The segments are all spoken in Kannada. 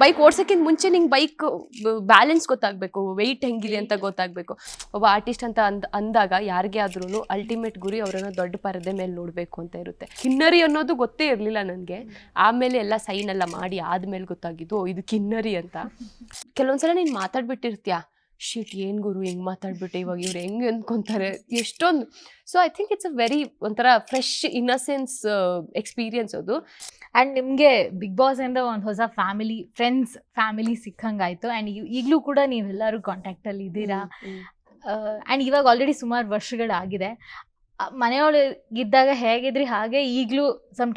ಬೈಕ್ ಓಡ್ಸೋಕ್ಕಿಂತ ಮುಂಚೆ ನಿಂಗೆ ಬೈಕ್ ಬ್ಯಾಲೆನ್ಸ್ ಗೊತ್ತಾಗಬೇಕು. ವೆಯ್ಟ್ ಹೆಂಗಿದೆ ಅಂತ ಗೊತ್ತಾಗಬೇಕು. ಒಬ್ಬ ಆರ್ಟಿಸ್ಟ್ ಅಂತ ಅಂದ್ ಅಂದಾಗ ಯಾರಿಗೆ ಆದ್ರೂ ಅಲ್ಟಿಮೇಟ್ ಗುರಿ ಅವರನ್ನ ದೊಡ್ಡ ಪರದೆ ಮೇಲೆ ನೋಡಬೇಕು ಅಂತ ಇರುತ್ತೆ. ಕಿನ್ನರಿ ಅನ್ನೋದು ಗೊತ್ತೇ ಇರಲಿಲ್ಲ ನನಗೆ. ಆಮೇಲೆ ಎಲ್ಲ ಸೈನ್ ಎಲ್ಲ ಮಾಡಿ ಆದ್ಮೇಲೆ ಗೊತ್ತಾಗಿದ್ದು ಇದು ಕಿನ್ನರಿ ಅಂತ. ಕೆಲವೊಂದ್ಸಲ ನೀನು ಮಾತಾಡ್ಬಿಟ್ಟಿರ್ತೀಯ? ಶೀಟ್ ಏನು ಗುರು? ಹೆಂಗೆ ಮಾತಾಡ್ಬಿಟ್ಟೆ ಇವಾಗ ಇವ್ರು? ಹೆಂಗ್ ಅನ್ಕೊಂತಾರೆ? ಎಷ್ಟೊಂದು so I think it's a very ಒಂಥರ ಫ್ರೆಶ್ ಇನ್ನಸೆನ್ಸ್ ಎಕ್ಸ್ಪೀರಿಯನ್ಸ್ ಅದು. ಆ್ಯಂಡ್ ನಿಮಗೆ ಬಿಗ್ ಬಾಸ್ ಇಂದ ಒಂದು ಹೊಸ ಫ್ಯಾಮಿಲಿ ಫ್ರೆಂಡ್ಸ್ ಫ್ಯಾಮಿಲಿ ಸಿಕ್ಕಂಗಾಯ್ತು. ಆ್ಯಂಡ್ ಈಗಲೂ ಕೂಡ ನೀವೆಲ್ಲರೂ ಕಾಂಟ್ಯಾಕ್ಟಲ್ಲಿ ಇದ್ದೀರಾ. ಆ್ಯಂಡ್ ಇವಾಗ ಆಲ್ರೆಡಿ ಸುಮಾರು ವರ್ಷಗಳಾಗಿದೆ. ಮನೆಯೊಳಗಿದ್ದಾಗ ಹೇಗಿದ್ರಿ? ಹಾಗೆ ಈಗಲೂ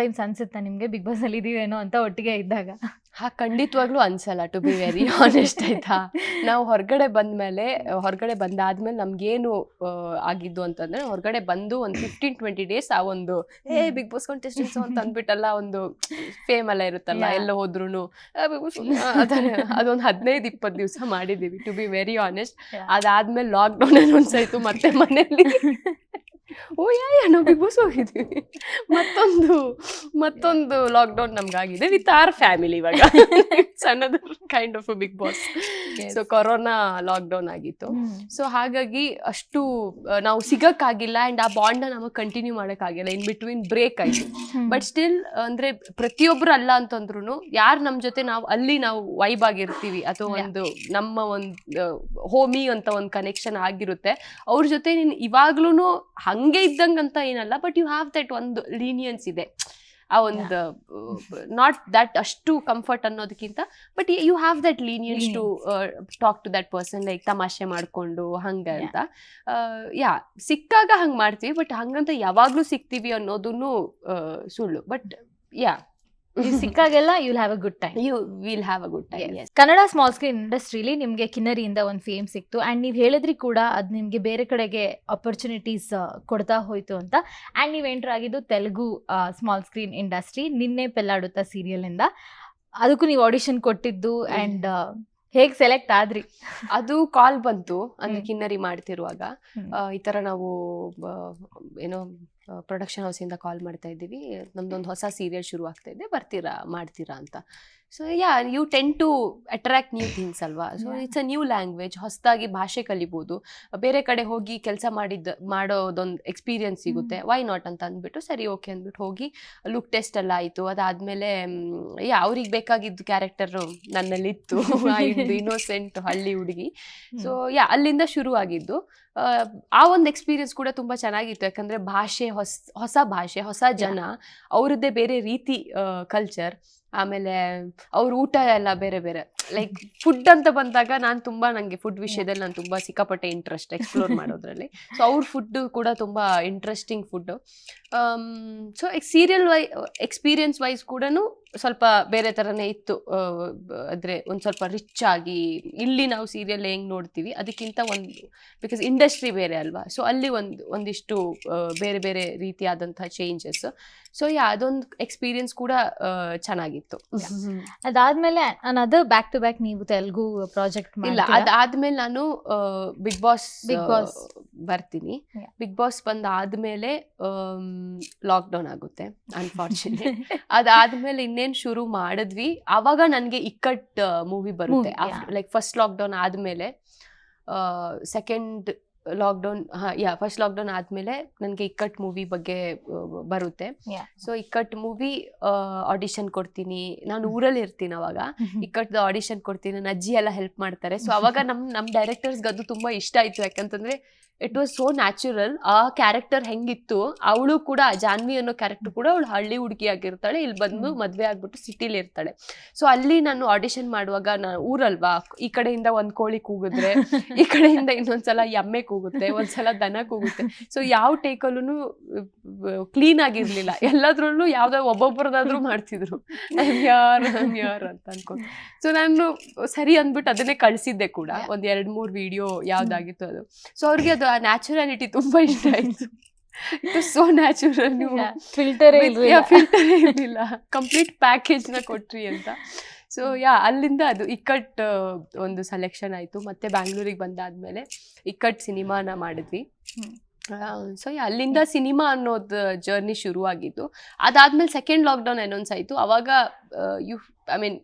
ಟೈಮ್ಸ್ ಅನಿಸುತ್ತೆ ನಿಮಗೆ ಬಿಗ್ ಬಾಸಲ್ಲಿ ಇದೀವೇನೋ ಅಂತ ಒಟ್ಟಿಗೆ ಇದ್ದಾಗ? ಹಾ ಖಂಡಿತವಾಗ್ಲೂ ಅನ್ಸಲ್ಲ ಟು ಬಿ ವೆರಿ ಆನೆಸ್ಟ್ ಆಯ್ತಾ? ನಾವು ಹೊರಗಡೆ ಬಂದ್ಮೇಲೆ ಹೊರಗಡೆ ಬಂದಾದ್ಮೇಲೆ ನಮ್ಗೇನು ಆಗಿದ್ದು ಅಂತಂದ್ರೆ ಹೊರಗಡೆ ಬಂದು ಒಂದು ಫಿಫ್ಟೀನ್ ಟ್ವೆಂಟಿ ಡೇಸ್ ಆ ಒಂದು ಏ ಬಿಗ್ ಬಾಸ್ ಕಾಂಟೆಸ್ಟೆಂಟ್ಸ್ ಅಂತ ಅಂದ್ಬಿಟ್ಟಲ್ಲ ಒಂದು ಫೇಮ್ ಎಲ್ಲ ಇರುತ್ತಲ್ಲ. ಎಲ್ಲ ಹೋದ್ರು ಅದೊಂದು ಹದಿನೈದು ಇಪ್ಪತ್ತು ದಿವಸ ಮಾಡಿದೀವಿ ಟು ಬಿ ವೆರಿ ಆನೆಸ್ಟ್. ಅದಾದ್ಮೇಲೆ ಲಾಕ್ಡೌನ್ ಅನೌನ್ಸ್ ಆಯ್ತು ಮತ್ತೆ ಮನೇಲಿ ಓ ಯಾ ಯಾ, ನಾವು ಬಿಗ್ ಬಾಸ್ ಹೋಗಿದ್ದೀವಿ ಮತ್ತೊಂದು ಮತ್ತೊಂದು ಲಾಕ್ಡೌನ್ ನಮ್ಗಾಗಿದೆ ವಿತ್ ಆರ್ ಫ್ಯಾಮಿಲಿ ಇವಾಗ. ಸಣ್ಣದ kind of Bigg Boss. So corona lockdown ಆಗಿತ್ತು. ಸೊ ಹಾಗಾಗಿ ಅಷ್ಟು ನಾವು ಸಿಗಕ್ಕಾಗಿಲ್ಲ ಅಂಡ್ ಆ ಬಾಂಡ್ನ ನಮಗೆ ಕಂಟಿನ್ಯೂ ಮಾಡೋಕ್ಕಾಗಿಲ್ಲ. ಇನ್ ಬಿಟ್ವೀನ್ ಬ್ರೇಕ್ ಆಯ್ತು. ಬಟ್ ಸ್ಟಿಲ್ ಅಂದ್ರೆ ಪ್ರತಿಯೊಬ್ಬರು ಅಲ್ಲ ಅಂತಂದ್ರೂ ಯಾರು ನಮ್ಮ ಜೊತೆ ನಾವು ಅಲ್ಲಿ ನಾವು ವೈಬ್ ಆಗಿರ್ತೀವಿ. ಅಥವಾ ಒಂದು ನಮ್ಮ ಒಂದು ಹೋಮಿ ಅಂತ ಒಂದು ಕನೆಕ್ಷನ್ ಆಗಿರುತ್ತೆ. ಅವ್ರ ಜೊತೆ ನೀನು ಇವಾಗ್ಲೂ ಹಂಗೆ ಇದ್ದಂಗೆ ಅಂತ ಏನಲ್ಲ ಬಟ್ ಯು ಹ್ಯಾವ್ ದಟ್ ಒಂದು ಲೀನಿಯನ್ಸ್ ಇದೆ. ಆ ಒಂದು ನಾಟ್ ದಟ್ ಅಷ್ಟು ಕಂಫರ್ಟ್ ಅನ್ನೋದಕ್ಕಿಂತ but you have that leniency to talk to that person like ತಮಾಷೆ ಮಾಡ್ಕೊಂಡು ಹಂಗೆ ಅಂತ. ಯಾ ಸಿಕ್ಕಾಗ ಹಂಗೆ ಮಾಡ್ತೀವಿ ಬಟ್ ಹಂಗಂತ ಯಾವಾಗಲೂ ಸಿಗ್ತೀವಿ ಅನ್ನೋದನ್ನು ಸುಳ್ಳು. ಬಟ್ ಯಾ ನೀವು ಸಿಕ್ಕಾಗೆಲ್ಲ will have a good time you will have a good time Kannada small screen ಇಂಡಸ್ಟ್ರಿಲಿ ನಿಮಗೆ ಕಿನ್ನರಿಯಿಂದ ಒಂದು ಫೇಮ್ ಸಿಕ್ತು. ಆ್ಯಂಡ್ ನೀವು ಹೇಳಿದ್ರಿ ಕೂಡ ಅದು ನಿಮಗೆ ಬೇರೆ ಕಡೆಗೆ ಅಪರ್ಚುನಿಟೀಸ್ ಕೊಡ್ತಾ ಹೋಯ್ತು ಅಂತ. ಆ್ಯಂಡ್ ನೀವು ಎಂಟರ್ ಆಗಿದ್ದು ತೆಲುಗು ಸ್ಮಾಲ್ ಸ್ಕ್ರೀನ್ ಇಂಡಸ್ಟ್ರಿ ನಿನ್ನೆ ಪೆಲ್ಲಾಡುತ್ತಾ ಸೀರಿಯಲ್ ಇಂದ. ಅದಕ್ಕೂ ನೀವು ಆಡಿಷನ್ ಕೊಟ್ಟಿದ್ದು ಆ್ಯಂಡ್ ಹೇಗೆ ಸೆಲೆಕ್ಟ್ ಆದ್ರಿ? ಅದು ಕಾಲ್ ಬಂತು ಅಂದ್ರೆ ಕಿನ್ನರಿ ಮಾಡ್ತಿರುವಾಗ. ಈ ತರ ನಾವು ಏನೋ ಪ್ರೊಡಕ್ಷನ್ ಹೌಸಿಂದ ಕಾಲ್ ಮಾಡ್ತಾ ಇದ್ದೀವಿ. ನಮ್ದೊಂದು ಹೊಸ ಸೀರಿಯಲ್ ಶುರು ಆಗ್ತಾ ಇದೆ. ಬರ್ತೀರಾ ಮಾಡ್ತೀರಾ ಅಂತ. So yeah you tend to attract new things ಅಲ್ವಾ? So it's a new language ಹೊಸದಾಗಿ ಭಾಷೆ ಕಲಿಬೋದು. ಬೇರೆ ಕಡೆ ಹೋಗಿ ಕೆಲಸ ಮಾಡಿದ್ದ ಮಾಡೋದೊಂದು ಎಕ್ಸ್ಪೀರಿಯನ್ಸ್ ಸಿಗುತ್ತೆ. ವೈ ನಾಟ್ ಅಂತ ಅಂದ್ಬಿಟ್ಟು ಸರಿ ಓಕೆ ಅಂದ್ಬಿಟ್ಟು ಹೋಗಿ ಲುಕ್ ಟೆಸ್ಟ್ ಎಲ್ಲ ಆಯಿತು. ಅದಾದಮೇಲೆ ಯಾ ಅವ್ರಿಗೆ ಬೇಕಾಗಿದ್ದು ಕ್ಯಾರೆಕ್ಟರ್ ನನ್ನಲ್ಲಿತ್ತು. ಇನ್ನೋಸೆಂಟ್ ಹಳ್ಳಿ ಹುಡುಗಿ. ಸೊ ಯಾ ಅಲ್ಲಿಂದ ಶುರು ಆಗಿದ್ದು. ಆ, ಆ ಒಂದು ಎಕ್ಸ್ಪೀರಿಯನ್ಸ್ ಕೂಡ ತುಂಬಾ ಚೆನ್ನಾಗಿತ್ತು. ಯಾಕಂದ್ರೆ ಭಾಷೆ ಹೊಸ ಹೊಸ ಭಾಷೆ ಹೊಸ ಜನ ಅವ್ರದ್ದೇ ಬೇರೆ ರೀತಿ ಕಲ್ಚರ್ ಆಮೇಲೆ ಅವ್ರ ಊಟ ಎಲ್ಲ ಬೇರೆ ಬೇರೆ. ಲೈಕ್ ಫುಡ್ ಅಂತ ಬಂದಾಗ ನಾನು ತುಂಬಾ ನಂಗೆ ಫುಡ್ ವಿಷಯದಲ್ಲಿ ನಾನು ತುಂಬಾ ಸಿಕ್ಕಾಪಟ್ಟೆ ಇಂಟ್ರೆಸ್ಟ್ ಎಕ್ಸ್ಪ್ಲೋರ್ ಮಾಡೋದ್ರಲ್ಲಿ. ಸೊ ಅವ್ರ ಫುಡ್ ಕೂಡ ತುಂಬಾ interesting food so serial wise experience wise ಕೂಡ ಸ್ವಲ್ಪ ಬೇರೆ ಥರನೇ ಇತ್ತು. ಅಂದ್ರೆ ಒಂದು ಸ್ವಲ್ಪ ರಿಚ್ ಆಗಿ ಇಲ್ಲಿ ನಾವು ಸೀರಿಯಲ್ ಹೆಂಗ್ ನೋಡ್ತೀವಿ ಅದಕ್ಕಿಂತ ಒಂದು ಬಿಕಾಸ್ ಇಂಡಸ್ಟ್ರಿ ಬೇರೆ ಅಲ್ವಾ? ಸೊ ಅಲ್ಲಿ ಒಂದು ಒಂದಿಷ್ಟು ಬೇರೆ ಬೇರೆ ರೀತಿಯಾದಂತಹ ಚೇಂಜಸ್ ಸೊ ಯಾ ಅದೊಂದು ಎಕ್ಸ್ಪೀರಿಯನ್ಸ್ ಕೂಡ ಆ, ಚೆನ್ನಾಗಿತ್ತು. ಅದಾದ್ಮೇಲೆ ಅದರ್ ಬ್ಯಾಕ್ ಟು ಬ್ಯಾಕ್ ನೀವು ತೆಲುಗು ಪ್ರಾಜೆಕ್ಟ್ ಇಲ್ಲ ಅದಾದ್ಮೇಲೆ ನಾನು ಬಿಗ್ ಬಾಸ್ ಬಿಗ್ ಬಾಸ್ ಬರ್ತೀನಿ. ಬಿಗ್ ಬಾಸ್ ಬಂದ ಆದ್ಮೇಲೆ ಲಾಕ್ಡೌನ್ ಆಗುತ್ತೆ ಅನ್ಫಾರ್ಚುನೇಟ್ ಅದಾದ್ಮೇಲೆ ಇನ್ನೇನ್ ಶುರು ಮಾಡಿದ್ವಿ. ಅವಾಗ ನನಗೆ ಇಕ್ಕಟ್ ಮೂವಿ ಬರುತ್ತೆ. ಲೈಕ್ ಫಸ್ಟ್ ಲಾಕ್ಡೌನ್ ಆದ್ಮೇಲೆ second lockdown yeah first lockdown ಆದ್ಮೇಲೆ ನನಗೆ ಇಕ್ಕಟ್ ಮೂವಿ ಬಗ್ಗೆ ಬರುತ್ತೆ. ಸೊ ಇಕ್ಕಟ್ ಮೂವಿ ಆಡಿಷನ್ ಕೊಡ್ತೀನಿ. ನಾನು ಊರಲ್ಲಿ ಇರ್ತೀನಿ ಅವಾಗ. ಇಕ್ಕಟ್ದು ಆಡಿಷನ್ ಕೊಡ್ತೀನಿ. ನನ್ನ ಅಜ್ಜಿ ಎಲ್ಲ ಹೆಲ್ಪ್ ಮಾಡ್ತಾರೆ. ಸೊ ಅವಾಗ ನಮ್ ನಮ್ ಡೈರೆಕ್ಟರ್ಸ್ಗೆ ಅದು ತುಂಬಾ ಇಷ್ಟ ಆಯ್ತು. ಯಾಕಂತಂದ್ರೆ ಇಟ್ ವಾಸ್ ಸೋ ನ್ಯಾಚುರಲ್ ಆ ಕ್ಯಾರೆಕ್ಟರ್ ಹೆಂಗಿತ್ತು ಅವಳು ಕೂಡ ಜಾನ್ವಿ ಅನ್ನೋ ಕ್ಯಾರೆಕ್ಟರ್ ಕೂಡ ಅವಳು ಹಳ್ಳಿ ಹುಡುಗಿ ಆಗಿರ್ತಾಳೆ. ಇಲ್ಲಿ ಬಂದು ಮದುವೆ ಮದ್ವೆ ಆಗ್ಬಿಟ್ಟು ಸಿಟಿಲಿ ಇರ್ತಾಳೆ. ಸೊ ಅಲ್ಲಿ ನಾನು ಆಡಿಷನ್ ಮಾಡುವಾಗ ನಾನು ಊರಲ್ವಾ? ಈ ಕಡೆಯಿಂದ ಒಂದ್ ಕೋಳಿ ಕೂಗಿದ್ರೆ ಈ ಕಡೆಯಿಂದ ಇನ್ನೊಂದ್ಸಲ ಎಮ್ಮೆ ಕೂಗುತ್ತೆ ಒಂದ್ಸಲ ದನ ಕೂಗುತ್ತೆ. ಸೊ ಯಾವ ಟೇಕಲ್ಲೂ ಕ್ಲೀನ್ ಆಗಿರ್ಲಿಲ್ಲ. ಎಲ್ಲದ್ರಲ್ಲೂ ಯಾವ್ದೋ ಒಬ್ಬೊಬ್ಬರದಾದ್ರೂ ಮಾಡ್ತಿದ್ರು. ಯಾರ್ ಯಾರು ಅಂತ ಅನ್ಕೊಂಡು. ಸೊ ನಾನು ಸರಿ ಅಂದ್ಬಿಟ್ಟು ಅದನ್ನೇ ಕಳ್ಸಿದ್ದೆ ಕೂಡ. ಒಂದ್ ಎರಡ್ ಮೂರ್ ವಿಡಿಯೋ ಯಾವ್ದಾಗಿತ್ತು ಅದು. ಸೊ ಅವ್ರಿಗೆ ಅದು ಆ ನ್ಯಾಚುರಾಲಿಟಿ ತುಂಬಾ ಇಷ್ಟ ಆಯ್ತು. ಇಟ್ ಸೋ ನ್ಯಾಚುರಲ್ ನೀವು ಫಿಲ್ಟರ್ ಫಿಲ್ಟರ್ ಇರಲಿಲ್ಲ. ಕಂಪ್ಲೀಟ್ ಪ್ಯಾಕೇಜ್ನ ಕೊಟ್ರಿ ಅಂತ. ಸೊ ಯಾ ಅಲ್ಲಿಂದ ಅದು ಇಕ್ಕಟ್ ಒಂದು ಸೆಲೆಕ್ಷನ್ ಆಯ್ತು. ಮತ್ತೆ ಬ್ಯಾಂಗ್ಳೂರಿಗೆ ಬಂದಾದ್ಮೇಲೆ. ಇಕ್ಕಟ್ ಸಿನಿಮಾನ ಮಾಡಿದ್ವಿ. ಸೊ ಅಲ್ಲಿಂದ ಸಿನಿಮಾ ಅನ್ನೋದು ಜರ್ನಿ ಶುರು ಆಗಿದ್ದು ಅದಾದ್ಮೇಲೆ ಸೆಕೆಂಡ್ ಲಾಕ್ಡೌನ್ ಅನೌನ್ಸ್ ಆಯಿತು. ಅವಾಗ you I mean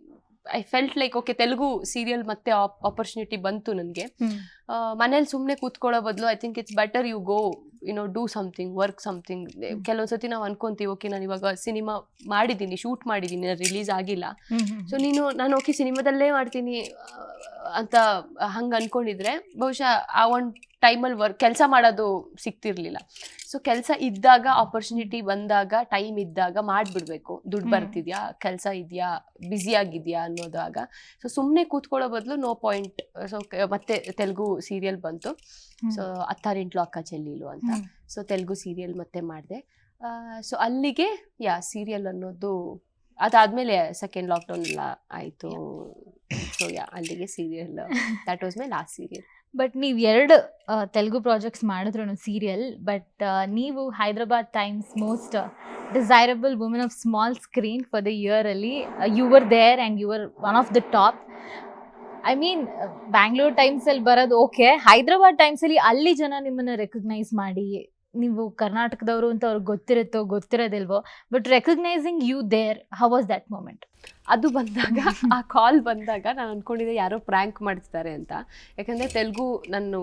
I felt like okay Telugu serial ಮತ್ತೆ ಆಪರ್ಚುನಿಟಿ ಬಂತು ನನಗೆ. ಮನೇಲಿ ಸುಮ್ಮನೆ ಕೂತ್ಕೊಳ್ಳೋ ಬದಲು I think it's better you go no do something work something ಕೆಲವೊಂದ್ಸತಿ ನಾವು ಅನ್ಕೊಂತೀವಿ ಓಕೆ ನಾನು ಇವಾಗ ಸಿನಿಮಾ ಮಾಡಿದ್ದೀನಿ ಶೂಟ್ ಮಾಡಿದ್ದೀನಿ ರಿಲೀಸ್ ಆಗಿಲ್ಲ. ಸೊ ನೀನು ನಾನು ಓಕೆ ಸಿನಿಮಾದಲ್ಲೇ ಮಾಡ್ತೀನಿ ಅಂತ ಹಂಗೆ ಅನ್ಕೊಂಡಿದ್ರೆ ಬಹುಶಃ ಆ ಒಂದು ಟೈಮಲ್ಲಿ ವರ್ಕ್ ಕೆಲಸ ಮಾಡೋದು ಸಿಗ್ತಿರ್ಲಿಲ್ಲ ಸೊ ಕೆಲಸ ಇದ್ದಾಗ ಆಪರ್ಚುನಿಟಿ ಬಂದಾಗ ಟೈಮ್ ಇದ್ದಾಗ ಮಾಡಿಬಿಡ್ಬೇಕು. ದುಡ್ಡು. ಬರ್ತಿದ್ಯಾ? ಕೆಲಸ ಇದೆಯಾ? ಬ್ಯುಸಿ ಆಗಿದ್ಯಾ ಅನ್ನೋದಾಗ. ಸೊ ಸುಮ್ಮನೆ ಕೂತ್ಕೊಳ್ಳೋ ಬದಲು ನೋ ಪಾಯಿಂಟ್ ಸೊ ಮತ್ತೆ ತೆಲುಗು ಸೀರಿಯಲ್ ಬಂತು. ಸೊ ಅತ್ತಾರಿಂಟ್ಲು ಅಕ್ಕ ಚೆಲ್ಲಿಲು ಅಂತ. ಸೊ ತೆಲುಗು ಸೀರಿಯಲ್ ಮತ್ತೆ ಮಾಡಿದೆ. ಸೊ ಅಲ್ಲಿಗೆ ಯಾ ಸೀರಿಯಲ್ ಅನ್ನೋದು ಅದಾದ್ಮೇಲೆ ಸೆಕೆಂಡ್ ಲಾಕ್ಡೌನ್ ಎಲ್ಲ ಆಯಿತು. ಸೊ ಯಾ ಅಲ್ಲಿಗೆ serial that was my last serial but ನೀವು ಎರಡು ತೆಲುಗು ಪ್ರಾಜೆಕ್ಟ್ಸ್ ಮಾಡಿದ್ರು ಸೀರಿಯಲ್ ಬಟ್ ನೀವು Hyderabad Times most desirable women of small screen for the ಇಯರಲ್ಲಿ you were there and you were one of the top I mean Bangalore ಟೈಮ್ಸಲ್ಲಿ ಬರೋದು ಓಕೆ ಹೈದರಾಬಾದ್ ಟೈಮ್ಸಲ್ಲಿ ಅಲ್ಲಿ ಜನ ನಿಮ್ಮನ್ನು ರೆಕಗ್ನೈಸ್ ಮಾಡಿ ನೀವು ಕರ್ನಾಟಕದವರು ಅಂತ ಅವ್ರಿಗೆ ಗೊತ್ತಿರುತ್ತೋ ಗೊತ್ತಿರೋದಿಲ್ವೋ but recognising you there how was that moment ಅದು ಬಂದಾಗ ಆ ಕಾಲ್ ಬಂದಾಗ ನಾನು ಅಂದ್ಕೊಂಡಿದ್ದೆ ಯಾರೋ ಪ್ರ್ಯಾಂಕ್ ಮಾಡ್ತಿದ್ದಾರೆ ಅಂತ. ಯಾಕಂದರೆ ತೆಲುಗು ನಾನು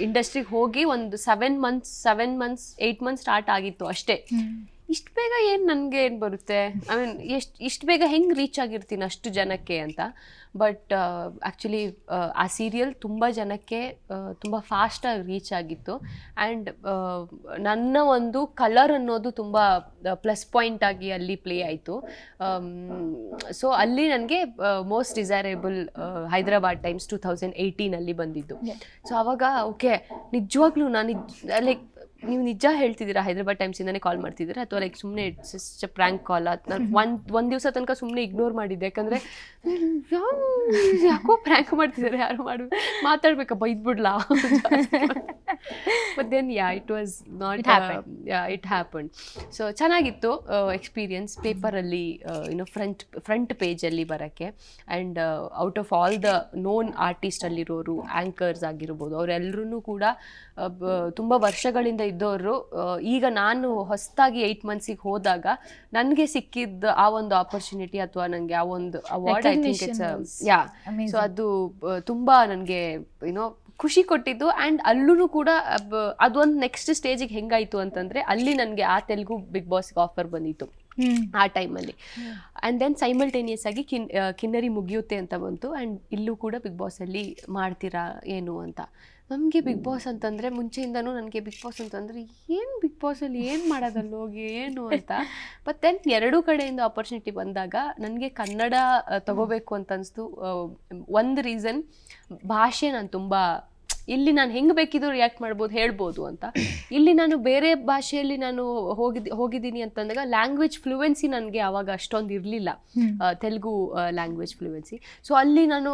ಇಂಡಸ್ಟ್ರಿಗೆ ಹೋಗಿ ಒಂದು seven months seven months eight months start ಆಗಿತ್ತು ಅಷ್ಟೇ. ಇಷ್ಟು ಬೇಗ ಏನು ನನಗೆ ಏನು ಬರುತ್ತೆ? ಐ ಮೀನ್ ಎಷ್ಟು ಇಷ್ಟು ಬೇಗ ಹೆಂಗೆ ರೀಚ್ ಆಗಿರ್ತೀನಿ ಅಷ್ಟು ಜನಕ್ಕೆ ಅಂತ. ಬಟ್ ಆ್ಯಕ್ಚುಲಿ ಆ ಸೀರಿಯಲ್ ತುಂಬ ಜನಕ್ಕೆ ತುಂಬ ಫಾಸ್ಟಾಗಿ ರೀಚ್ ಆಗಿತ್ತು. ಆ್ಯಂಡ್ ನನ್ನ ಒಂದು ಕಲರ್ ಅನ್ನೋದು ತುಂಬ ಪ್ಲಸ್ ಪಾಯಿಂಟ್ ಆಗಿ ಅಲ್ಲಿ ಪ್ಲೇ ಆಯಿತು. ಸೊ ಅಲ್ಲಿ ನನಗೆ most desirable Hyderabad Times two thousand ಏಯ್ಟೀನಲ್ಲಿ ಬಂದಿದ್ದು. ಸೊ ಆವಾಗ ಓಕೆ ನಿಜವಾಗ್ಲೂ ನಾನು ಲೈಕ್ ನೀವು ನಿಜ ಹೇಳ್ತಿದ್ದೀರಾ ಟೈಮ್ಸ್ ಟೈಮ್ಸಿಂದನೇ ಕಾಲ್ ಮಾಡ್ತಿದ್ದೀರಾ? ಅಥವಾ ಲೈಕ್ ಸುಮ್ಮನೆ ಇಟ್ಸ್ ಪ್ರ್ಯಾಂಕ್ ಕಾಲ್ ನಾನು ಒಂದು ಒಂದು ದಿವಸ ತನಕ ಸುಮ್ಮನೆ ಇಗ್ನೋರ್ ಮಾಡಿದ್ದೆ. ಯಾಕಂದರೆ ಯಾಕೋ ಪ್ರ್ಯಾಂಕ್ ಮಾಡ್ತಿದ್ದಾರೆ ಯಾರು ಮಾಡು ಮಾತಾಡ್ಬೇಕಪ್ಪ ಬೈದ್ಬಿಡ್ಲಾ but then yeah it was not It happened. It happen so ಚೆನ್ನಾಗಿತ್ತು ಎಕ್ಸ್ಪೀರಿಯನ್ಸ್ ಪೇಪರಲ್ಲಿ ಯುನೋ ಫ್ರಂಟ್ ಫ್ರಂಟ್ ಪೇಜಲ್ಲಿ ಬರೋಕ್ಕೆ. And out of all the known artist ಅಲ್ಲಿರೋರು anchors ಆಗಿರ್ಬೋದು ಅವರೆಲ್ಲರೂ ಕೂಡ ಬ- ತುಂಬ ವರ್ಷಗಳಿಂದ ಇದ್ದವರು ಆ, ಈಗ ನಾನು ಹೊಸದಾಗಿ ಏಯ್ಟ್ ಮಂತ್ಸಿಗೆ ಹೋದಾಗ ನನಗೆ ಸಿಕ್ಕಿದ್ದ ಆ ಒಂದು ಆಪರ್ಚುನಿಟಿ ಅಥವಾ ನನಗೆ ಆ ಒಂದು award I think it's yeah so ಅದು ತುಂಬ ತುಂಬಾ ನನಗೆ ಏನೋ ಖುಷಿ ಕೊಟ್ಟಿದ್ದು ಆ್ಯಂಡ್ ಅಲ್ಲೂ ಕೂಡ ಅದೊಂದು ನೆಕ್ಸ್ಟ್ ಸ್ಟೇಜಿಗೆ ಹೆಂಗಾಯ್ತು ಅಂತಂದರೆ ಅಲ್ಲಿ ನನಗೆ ಆ ತೆಲುಗು ಬಿಗ್ ಬಾಸ್ಗೆ ಆಫರ್ ಬಂದಿತ್ತು ಆ ಟೈಮಲ್ಲಿ ಆ್ಯಂಡ್ ದೆನ್ ಸೈಮಲ್ಟೇನಿಯಸ್ ಆಗಿ ಕಿನ್ ಕಿನ್ನರಿ ಮುಗಿಯುತ್ತೆ ಅಂತ ಬಂತು ಆ್ಯಂಡ್ ಇಲ್ಲೂ ಕೂಡ ಬಿಗ್ ಬಾಸಲ್ಲಿ ಮಾಡ್ತೀರಾ ಏನು ಅಂತ. ನಮಗೆ ಬಿಗ್ ಬಾಸ್ ಅಂತಂದರೆ ಮುಂಚೆಯಿಂದನೂ ನನಗೆ ಬಿಗ್ ಬಾಸ್ ಅಂತಂದರೆ ಏನು ಬಿಗ್ ಬಾಸಲ್ಲಿ ಏನು ಮಾಡೋದಲ್ಲಿ ಹೋಗಿ ಏನು ಅಂತ. ಬಟ್ ದೆನ್ ಎರಡೂ ಕಡೆಯಿಂದ ಆಪರ್ಚುನಿಟಿ ಬಂದಾಗ ನನಗೆ ಕನ್ನಡ ತಗೋಬೇಕು ಅಂತ ಅನಿಸ್ತು. ಒಂದು ರೀಸನ್ ಭಾಷೆ ನಾನು ತುಂಬ ಇಲ್ಲಿ ನಾನು ಹೆಂಗೆ ಬೇಕಿದ್ರು ರಿಯಾಕ್ಟ್ ಮಾಡ್ಬೋದು ಹೇಳ್ಬೋದು ಅಂತ. ಇಲ್ಲಿ ನಾನು ಬೇರೆ ಭಾಷೆಯಲ್ಲಿ ನಾನು ಹೋಗಿದ್ ಹೋಗಿದ್ದೀನಿ ಅಂತಂದಾಗ ಲ್ಯಾಂಗ್ವೇಜ್ ಫ್ಲೂಯೆನ್ಸಿ ನನಗೆ ಆವಾಗ ಅಷ್ಟೊಂದು ಇರಲಿಲ್ಲ. ತೆಲುಗು ಲ್ಯಾಂಗ್ವೇಜ್ ಫ್ಲೂಯೆನ್ಸಿ ಸೊ ಅಲ್ಲಿ ನಾನು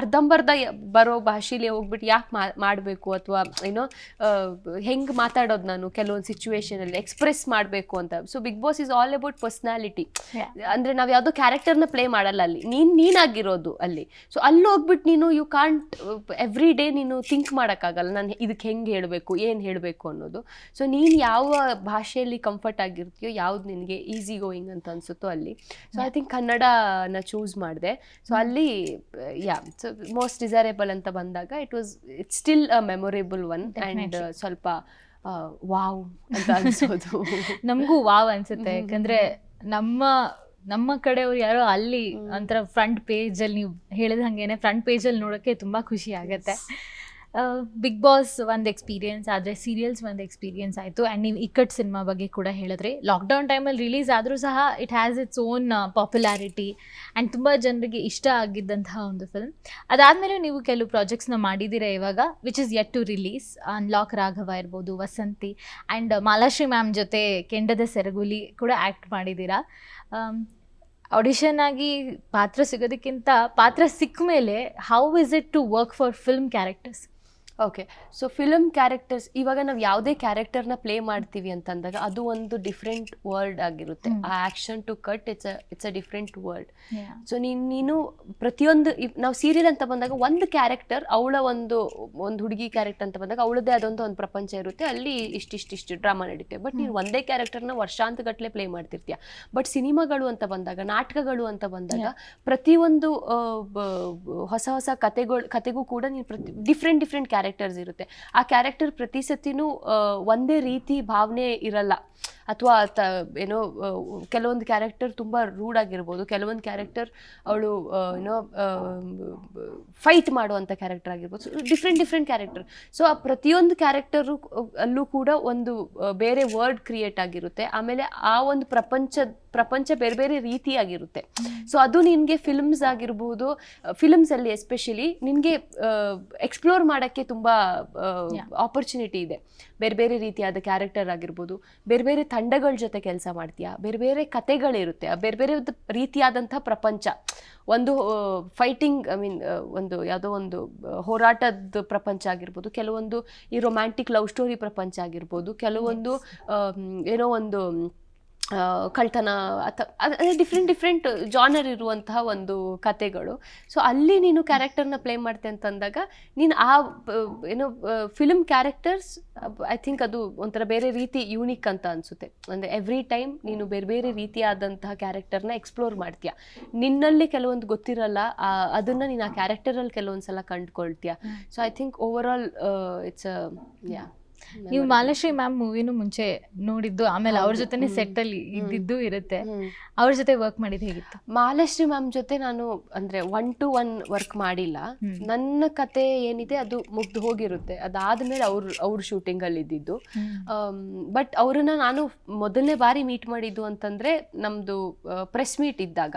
ಅರ್ಧಂಬರ್ಧ ಬರೋ ಭಾಷೆಲಿ ಹೋಗ್ಬಿಟ್ಟು ಯಾಕೆ ಮಾಡಬೇಕು ಅಥವಾ ಏನೋ ಹೆಂಗೆ ಮಾತಾಡೋದು ನಾನು ಕೆಲವೊಂದು ಸಿಚುವೇಶನಲ್ಲಿ ಎಕ್ಸ್ಪ್ರೆಸ್ ಮಾಡಬೇಕು ಅಂತ. So Bigg Boss is all about personality ಅಂದರೆ ನಾವು ಯಾವುದೋ ಕ್ಯಾರೆಕ್ಟರ್ನ ಪ್ಲೇ ಮಾಡಲ್ಲ ಅಲ್ಲಿ. ನೀನು ನೀನಾಗಿರೋದು ಅಲ್ಲಿ. ಸೊ ಅಲ್ಲಿ ಹೋಗ್ಬಿಟ್ಟು ನೀನು ಯು ಕಾಂಟ್ ಎವ್ರಿ ಡೇ ನೀನು ಥಿಂಕ್ ಮಾಡೋಕ್ಕಾಗಲ್ಲ. ನಾನು ಇದಕ್ಕೆ ಹೆಂಗೆ ಹೇಳಬೇಕು ಏನು ಹೇಳಬೇಕು ಅನ್ನೋದು. ಸೊ ನೀನು ಯಾವ ಭಾಷೆಯಲ್ಲಿ ಕಂಫರ್ಟ್ ಆಗಿರ್ತೀಯೋ ಯಾವ್ದು ನಿನಗೆ ಈಸಿ ಗೋಯಿಂಗ್ ಅಂತ ಅನ್ಸುತ್ತೋ ಅಲ್ಲಿ. ಸೊ ಐ ಥಿಂಕ್ ಕನ್ನಡನ ಚೂಸ್ ಮಾಡಿದೆ. ಸೊ ಅಲ್ಲಿ ಯಾ ಸೊ ಮೋಸ್ಟ್ ಡಿಸೈರೇಬಲ್ ಅಂತ ಬಂದಾಗ it was it still a memorable one and ಸ್ವಲ್ಪ ವಾವ್ ಅಂತ ಅನಿಸೋದು. ನಮಗೂ ವಾವ್ ಅನ್ಸುತ್ತೆ. ಯಾಕಂದ್ರೆ ನಮ್ಮ ನಮ್ಮ ಕಡೆಯವ್ರು ಯಾರೋ ಅಲ್ಲಿ. ಒಂಥರ ಫ್ರಂಟ್ ಪೇಜಲ್ಲಿ ನೀವು ಹೇಳಿದ ಹಾಗೇನೆ ಫ್ರಂಟ್ ಪೇಜಲ್ಲಿ ನೋಡೋಕ್ಕೆ ತುಂಬ ಖುಷಿ ಆಗುತ್ತೆ. ಬಿಗ್ ಬಾಸ್ ಒಂದು ಎಕ್ಸ್ಪೀರಿಯನ್ಸ್ ಆದರೆ ಸೀರಿಯಲ್ಸ್ ಒಂದು ಎಕ್ಸ್ಪೀರಿಯನ್ಸ್ ಆಯಿತು. ಆ್ಯಂಡ್ ನೀವು ಇಕ್ಕಟ್ ಸಿನಿಮಾ ಬಗ್ಗೆ ಕೂಡ ಹೇಳಿದ್ರೆ. ಲಾಕ್ಡೌನ್ ಟೈಮಲ್ಲಿ ರಿಲೀಸ್ ಆದರೂ ಸಹ it has its own popularity and ತುಂಬ ಜನರಿಗೆ ಇಷ್ಟ ಆಗಿದ್ದಂತಹ ಒಂದು ಫಿಲ್ಮ್ ಅದಾದಮೇಲೆ ನೀವು ಕೆಲವು ಪ್ರಾಜೆಕ್ಟ್ಸ್ನ ಮಾಡಿದ್ದೀರಾ ಇವಾಗ which is yet to release unlock Raghava ಇರ್ಬೋದು, ವಸಂತಿ ಆ್ಯಂಡ್ ಮಾಲಾಶ್ರೀ ಮ್ಯಾಮ್ ಜೊತೆ ಕೆಂಡದ ಸೆರಗುಲಿ ಕೂಡ ಆ್ಯಕ್ಟ್ ಮಾಡಿದ್ದೀರಾ. ಆಡಿಷನ್ ಆಗಿ ಪಾತ್ರ ಸಿಗೋದಕ್ಕಿಂತ ಪಾತ್ರ ಸಿಕ್ಕ ಮೇಲೆ how is it to work for film characters okay so film characters ಇವಾಗ ನಾವು ಯಾವುದೇ ಕ್ಯಾರೆಕ್ಟರ್ನ ಪ್ಲೇ ಮಾಡ್ತೀವಿ ಅಂತಂದಾಗ ಅದು ಒಂದು ಡಿಫ್ರೆಂಟ್ ವರ್ಲ್ಡ್ ಆಗಿರುತ್ತೆ. ಆ action to cut it's it's a different world so ನೀನು ನೀನು ಪ್ರತಿಯೊಂದು ನಾವು ಸೀರಿಯಲ್ ಅಂತ ಬಂದಾಗ ಒಂದು ಕ್ಯಾರೆಕ್ಟರ್ ಅವಳ ಒಂದು ಒಂದು ಹುಡುಗಿ ಕ್ಯಾರೆಕ್ಟರ್ ಅಂತ ಬಂದಾಗ ಅವಳದೇ ಆದಂಥ ಒಂದು ಪ್ರಪಂಚ ಇರುತ್ತೆ. ಅಲ್ಲಿ ಇಷ್ಟಿಷ್ಟಿಷ್ಟು ಡ್ರಾಮಾ ನಡೀತೆ. ಬಟ್ ನೀನು ಒಂದೇ ಕ್ಯಾರೆಕ್ಟರ್ನ ವರ್ಷಾಂತಗಟ್ಟಲೆ ಪ್ಲೇ ಮಾಡ್ತಿರ್ತೀಯ. ಬಟ್ ಸಿನಿಮಾಗಳು ಅಂತ ಬಂದಾಗ ನಾಟಕಗಳು ಅಂತ ಬಂದಾಗ ಪ್ರತಿಯೊಂದು ಹೊಸ ಹೊಸ ಕತೆಗಳು ಕತೆಗೂ ಕೂಡ ನೀನು ಪ್ರತಿ ಡಿಫ್ರೆಂಟ್ ಡಿಫ್ರೆಂಟ್ ಕ್ಯಾರೆಕ್ಟರ್ಸ್ ಇರುತ್ತೆ. ಆ ಕ್ಯಾರೆಕ್ಟರ್ ಪ್ರತಿ ಸತಿನೂ ಒಂದೇ ರೀತಿ ಭಾವನೆ ಇರಲ್ಲ. ಅಥವಾ ಏನೋ ಕೆಲವೊಂದು ಕ್ಯಾರೆಕ್ಟರ್ ತುಂಬ ರೂಡ್ ಆಗಿರ್ಬೋದು. ಕೆಲವೊಂದು ಕ್ಯಾರೆಕ್ಟರ್ ಅವಳು ಏನೋ ಫೈಟ್ ಮಾಡುವಂಥ ಕ್ಯಾರೆಕ್ಟರ್ ಆಗಿರ್ಬೋದು. ಡಿಫ್ರೆಂಟ್ ಡಿಫ್ರೆಂಟ್ ಕ್ಯಾರೆಕ್ಟರ್ ಸೊ ಆ ಪ್ರತಿಯೊಂದು ಕ್ಯಾರೆಕ್ಟರು ಅಲ್ಲೂ ಕೂಡ ಒಂದು ಬೇರೆ ವರ್ಡ್ ಕ್ರಿಯೇಟ್ ಆಗಿರುತ್ತೆ. ಆಮೇಲೆ ಆ ಒಂದು ಪ್ರಪಂಚ ಪ್ರಪಂಚ ಬೇರೆ ಬೇರೆ ರೀತಿಯಾಗಿರುತ್ತೆ ಸೊ ಅದು ನಿನಗೆ ಫಿಲ್ಮ್ಸ್ ಆಗಿರ್ಬೋದು ಫಿಲ್ಮ್ಸಲ್ಲಿ ಎಸ್ಪೆಷಲಿ ನಿನಗೆ ಎಕ್ಸ್ಪ್ಲೋರ್ ಮಾಡೋಕ್ಕೆ ತುಂಬ. ಆಪರ್ಚುನಿಟಿ ಇದೆ. ಬೇರೆ ಬೇರೆ ರೀತಿಯಾದ ಕ್ಯಾರೆಕ್ಟರ್ ಆಗಿರ್ಬೋದು. ಬೇರೆ ಬೇರೆ ತಂಡಗಳ ಜೊತೆ ಕೆಲಸ ಮಾಡ್ತೀಯಾ? ಬೇರೆ ಬೇರೆ ಕತೆಗಳಿರುತ್ತೆ ಬೇರೆ ಬೇರೆ ರೀತಿಯಾದಂಥ ಪ್ರಪಂಚ. ಒಂದು ಫೈಟಿಂಗ್ ಐ ಮೀನ್ ಒಂದು ಯಾವುದೋ ಒಂದು ಹೋರಾಟದ ಪ್ರಪಂಚ ಆಗಿರ್ಬೋದು ಕೆಲವೊಂದು ಈ ರೊಮ್ಯಾಂಟಿಕ್ ಲವ್ ಸ್ಟೋರಿ ಪ್ರಪಂಚ ಆಗಿರ್ಬೋದು ಕೆಲವೊಂದು ಏನೋ ಒಂದು ಕಳ್ತನ ಅಥವಾ ಡಿಫ್ರೆಂಟ್ ಡಿಫ್ರೆಂಟ್ ಜಾನರ್ ಇರುವಂತಹ ಒಂದು ಕತೆಗಳು ಸೊ ಅಲ್ಲಿ ನೀನು ಕ್ಯಾರೆಕ್ಟರ್ನ ಪ್ಲೇ ಮಾಡ್ತೆ ಅಂತಂದಾಗ, ನೀನು ಆ ಏನು ಫಿಲ್ಮ್ ಕ್ಯಾರೆಕ್ಟರ್ಸ್ ಐ ಥಿಂಕ್ ಅದು ಒಂಥರ ಬೇರೆ ರೀತಿ ಯೂನಿಕ್ ಅಂತ ಅನಿಸುತ್ತೆ. ಅಂದರೆ ಎವ್ರಿ ಟೈಮ್ ನೀನು ಬೇರೆ ಬೇರೆ ರೀತಿಯಾದಂತಹ ಕ್ಯಾರೆಕ್ಟರ್ನ ಎಕ್ಸ್ಪ್ಲೋರ್ ಮಾಡ್ತೀಯ. ನಿನ್ನಲ್ಲಿ ಕೆಲವೊಂದು ಗೊತ್ತಿರಲ್ಲ ಅದನ್ನ ನೀನು ಆ ಕ್ಯಾರೆಕ್ಟರಲ್ಲಿ ಕೆಲವೊಂದು ಸಲ ಕಂಡುಕೊಳ್ತೀಯ. So I think over all it's yeah ನೀವು ಮಾಲಾಶ್ರೀ ಮ್ಯಾಮ್ ಮೂವಿನೂ ಮುಂಚೆ ನೋಡಿದ್ದು ಆಮೇಲೆ ಅವ್ರ. ಜೊತೆನೆ ಸೆಟ್ ಅಲ್ಲಿ ಇದ್ದಿದ್ದು ಇರುತ್ತೆ. ಅವ್ರ ಜೊತೆ ವರ್ಕ್ ಮಾಡಿದ್ ಹೇಗಿತ್ತು? ಮಾಲಾಶ್ರೀ ಮ್ಯಾಮ್ ಜೊತೆ ನಾನು ಅಂದ್ರೆ ಒನ್ ಟು ಒನ್ ವರ್ಕ್ ಮಾಡಿಲ್ಲ. ನನ್ನ ಕತೆ ಏನಿದೆ ಅದು ಮುಗ್ದು ಹೋಗಿರುತ್ತೆ. ಅದಾದ್ಮೇಲೆ ಅವ್ರ ಅವ್ರ ಶೂಟಿಂಗ್ ಅಲ್ಲಿ ಇದ್ದಿದ್ದು. ಬಟ್ ಅವ್ರನ್ನ ನಾನು ಮೊದಲನೇ ಬಾರಿ ಮೀಟ್ ಮಾಡಿದ್ದು ಅಂತಂದ್ರೆ ನಮ್ದು ಪ್ರೆಸ್ ಮೀಟ್ ಇದ್ದಾಗ.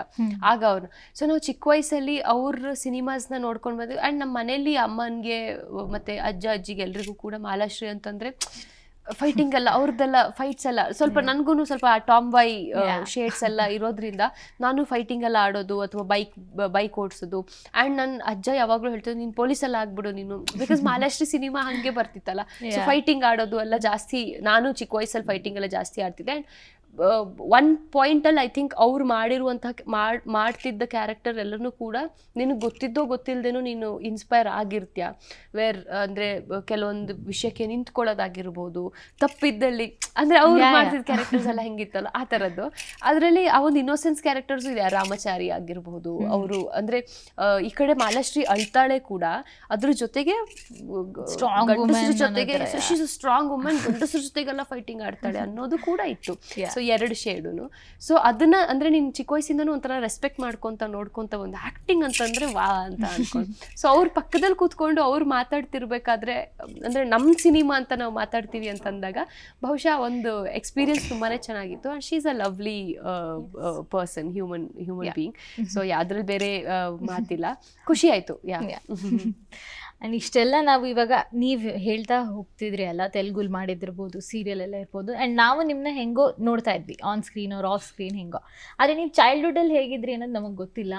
ಆಗ ಅವ್ರು ಸೊ ನಾವು ಚಿಕ್ಕ ವಯಸ್ಸಲ್ಲಿ ಅವ್ರ ಸಿನಿಮಾಸ್ನ ನೋಡ್ಕೊಂಡು ಬಂದ್ವಿ. ಆ್ಯಂಡ್ ನಮ್ಮ ಮನೆಯಲ್ಲಿ ಅಮ್ಮನಿಗೆ ಮತ್ತೆ ಅಜ್ಜ ಅಜ್ಜಿಗೆ ಎಲ್ರಿಗೂ ಕೂಡ ಮಾಲಾಶ್ರೀ ಅಂತಂದ್ರೆ ಫೈಟಿಂಗ್ ಎಲ್ಲ ಅವ್ರದ್ದೆಲ್ಲ ಫೈಟ್ಸ್ ಎಲ್ಲ ಸ್ವಲ್ಪ ನನಗೂ ಸ್ವಲ್ಪ ಟಾಮ್ ಬೈ Yeah. ಶೇಡ್ಸ್ ಎಲ್ಲ ಇರೋದ್ರಿಂದ ನಾನು ಫೈಟಿಂಗ್ ಎಲ್ಲ ಆಡೋದು ಅಥವಾ ಬೈಕ್ ಬೈಕ್ ಓಡಿಸೋದು. ಆ್ಯಂಡ್ ನನ್ನ ಅಜ್ಜ ಯಾವಾಗಲೂ ಹೇಳ್ತಿದ್ರು ನೀನು ಎಲ್ಲ ಆಗ್ಬಿಡು ನೀನು. ಬಿಕಾಸ್ ಮಾಲಾಶ್ರೀ ಸಿನಿಮಾ ಹಾಗೆ ಬರ್ತಿತ್ತಲ್ಲ. ಸೊ ಫೈಟಿಂಗ್ ಆಡೋದು ಎಲ್ಲ ಜಾಸ್ತಿ ನಾನು ಚಿಕ್ಕ ವಯಸ್ಸಲ್ಲಿ ಫೈಟಿಂಗ್ ಎಲ್ಲ ಜಾಸ್ತಿ ಆಡ್ತಿದ್ದೆ. ಆ್ಯಂಡ್ ಒನ್ ಪಾಯಿಂಟಲ್ಲಿ ಐ ಥಿಂಕ್ ಅವ್ರು ಮಾಡಿರುವಂತಹ ಮಾಡ್ ಮಾಡ್ತಿದ್ದ ಕ್ಯಾರೆಕ್ಟರ್ ಎಲ್ಲನೂ ಕೂಡ ನಿನಗೆ ಗೊತ್ತಿದ್ದೋ ಗೊತ್ತಿಲ್ಲದೇನೋ ನೀನು ಇನ್ಸ್ಪೈರ್ ಆಗಿರ್ತೀಯ ವೇರ್ ಅಂದರೆ ಕೆಲವೊಂದು ವಿಷಯಕ್ಕೆ ನಿಂತ್ಕೊಳ್ಳೋದಾಗಿರ್ಬೋದು ತಪ್ಪಿದ್ದಲ್ಲಿ ಅಂದರೆ ಅವ್ರು ಮಾಡಿದ. ಮಾಡ್ತಿದ್ದ ಕ್ಯಾರೆಕ್ಟರ್ಸ್ ಎಲ್ಲ ಹೆಂಗಿತ್ತಲ್ಲ ಆ ಥರದ್ದು ಅದರಲ್ಲಿ ಆ ಒಂದು ಇನ್ನೋಸೆನ್ಸ್ ಕ್ಯಾರೆಕ್ಟರ್ಸು ಇದೆ ರಾಮಚಾರಿ ಆಗಿರ್ಬೋದು. ಅವರು ಅಂದರೆ ಈ ಕಡೆ ಮಾಲಾಶ್ರೀ ಅಳ್ತಾಳೆ ಕೂಡ ಅದ್ರ ಜೊತೆಗೆ ಸ್ಟ್ರಾಂಗ್ ಜೊತೆಗೆ. ಸ್ಟ್ರಾಂಗ್ ವುಮನ್ ಗಂಡಸ್ರ ಜೊತೆಗೆಲ್ಲ ಫೈಟಿಂಗ್ ಆಡ್ತಾಳೆ ಅನ್ನೋದು ಕೂಡ ಇತ್ತು ಸೊ ಎರಡು ಶೇಡುನು. ಸೊ ಅದನ್ನ ಅಂದ್ರೆ ನೀನು ಚಿಕ್ಕ ವಯಸ್ಸಿಂದನೂ ಒಂಥರ ರೆಸ್ಪೆಕ್ಟ್ ಮಾಡ್ಕೊಂತ ನೋಡ್ಕೊಂತ ಒಂದು ಆಕ್ಟಿಂಗ್ ಅಂತಂದ್ರೆ ವಾ ಅಂತ ಅನ್ಕೊಂಡು. ಸೊ ಅವ್ರ ಪಕ್ಕದಲ್ಲಿ ಕೂತ್ಕೊಂಡು ಅವ್ರು ಮಾತಾಡ್ತಿರ್ಬೇಕಾದ್ರೆ ಅಂದ್ರೆ ನಮ್ಮ ಸಿನಿಮಾ ಅಂತ ನಾವು ಮಾತಾಡ್ತೀವಿ ಅಂತಂದಾಗ ಬಹುಶಃ ಒಂದು ಎಕ್ಸ್ಪೀರಿಯನ್ಸ್ ತುಂಬಾನೇ ಚೆನ್ನಾಗಿತ್ತು. And she's a lovely person human human. Being so ಅದ್ರಲ್ಲಿ ಬೇರೆ ಮಾತಿಲ್ಲ. ಖುಷಿ ಆಯ್ತು ಯಾ. ಅಂಡ್ ಇಷ್ಟೆಲ್ಲ ನಾವು ಇವಾಗ ನೀವು ಹೇಳ್ತಾ ಹೋಗ್ತಿದ್ರಿ ಅಲ್ಲ ತೆಲುಗುಲ್ ಮಾಡಿದಿರ್ಬೋದು ಸೀರಿಯಲ್ ಎಲ್ಲ ಇರ್ಬೋದು. ಅಂಡ್ ನಾವು ನಿಮ್ಮನ್ನ ಹೆಂಗೋ ನೋಡ್ತಾ ಇದ್ವಿ ಆನ್ ಸ್ಕ್ರೀನ್ ಅವ್ರು ಆಫ್ ಸ್ಕ್ರೀನ್ ಹೆಂಗೋ. ಆದರೆ ನೀವು ಚೈಲ್ಡ್ಹುಡಲ್ಲಿ ಹೇಗಿದ್ರಿ ಅನ್ನೋದು ನಮಗೆ ಗೊತ್ತಿಲ್ಲ.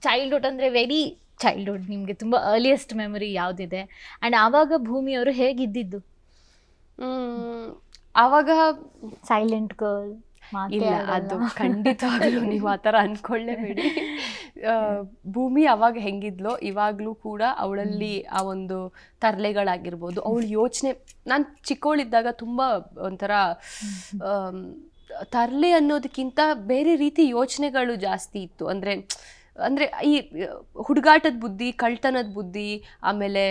ಚೈಲ್ಡ್ಹುಡ್ ಅಂದರೆ ವೆರಿ ಚೈಲ್ಡ್ಹುಡ್ ನಿಮಗೆ ತುಂಬ ಅರ್ಲಿಯೆಸ್ಟ್ ಮೆಮೊರಿ ಯಾವುದಿದೆ? ಆ್ಯಂಡ್ ಆವಾಗ ಭೂಮಿಯವರು ಹೇಗಿದ್ದಿದ್ದು? ಹ್ಮ್. ಆವಾಗ ಸೈಲೆಂಟ್ ಗರ್ಲ್ ಇಲ್ಲ ಅದು ಖಂಡಿತವಾಗಲೂ ನೀವು ಆ ಥರ ಅನ್ಕೊಳ್ಳೇಬೇಡಿ. ಆ, ಭೂಮಿ ಅವಾಗ ಹೆಂಗಿದ್ಲೋ ಇವಾಗಲೂ ಕೂಡ ಅವಳಲ್ಲಿ ಆ ಒಂದು ತರಲೆಗಳಾಗಿರ್ಬೋದು. ಅವಳು ಯೋಚನೆ ನಾನು ಚಿಕ್ಕವಳಿದ್ದಾಗ ತುಂಬ ಒಂಥರ ತರಲೆ ಅನ್ನೋದಕ್ಕಿಂತ ಬೇರೆ ರೀತಿ ಯೋಚನೆಗಳು ಜಾಸ್ತಿ ಇತ್ತು. ಅಂದರೆ ಅಂದ್ರೆ ಈ ಹುಡುಗಾಟದ ಬುದ್ಧಿ ಕಳ್ತನದ ಬುದ್ಧಿ ಆಮೇಲೆ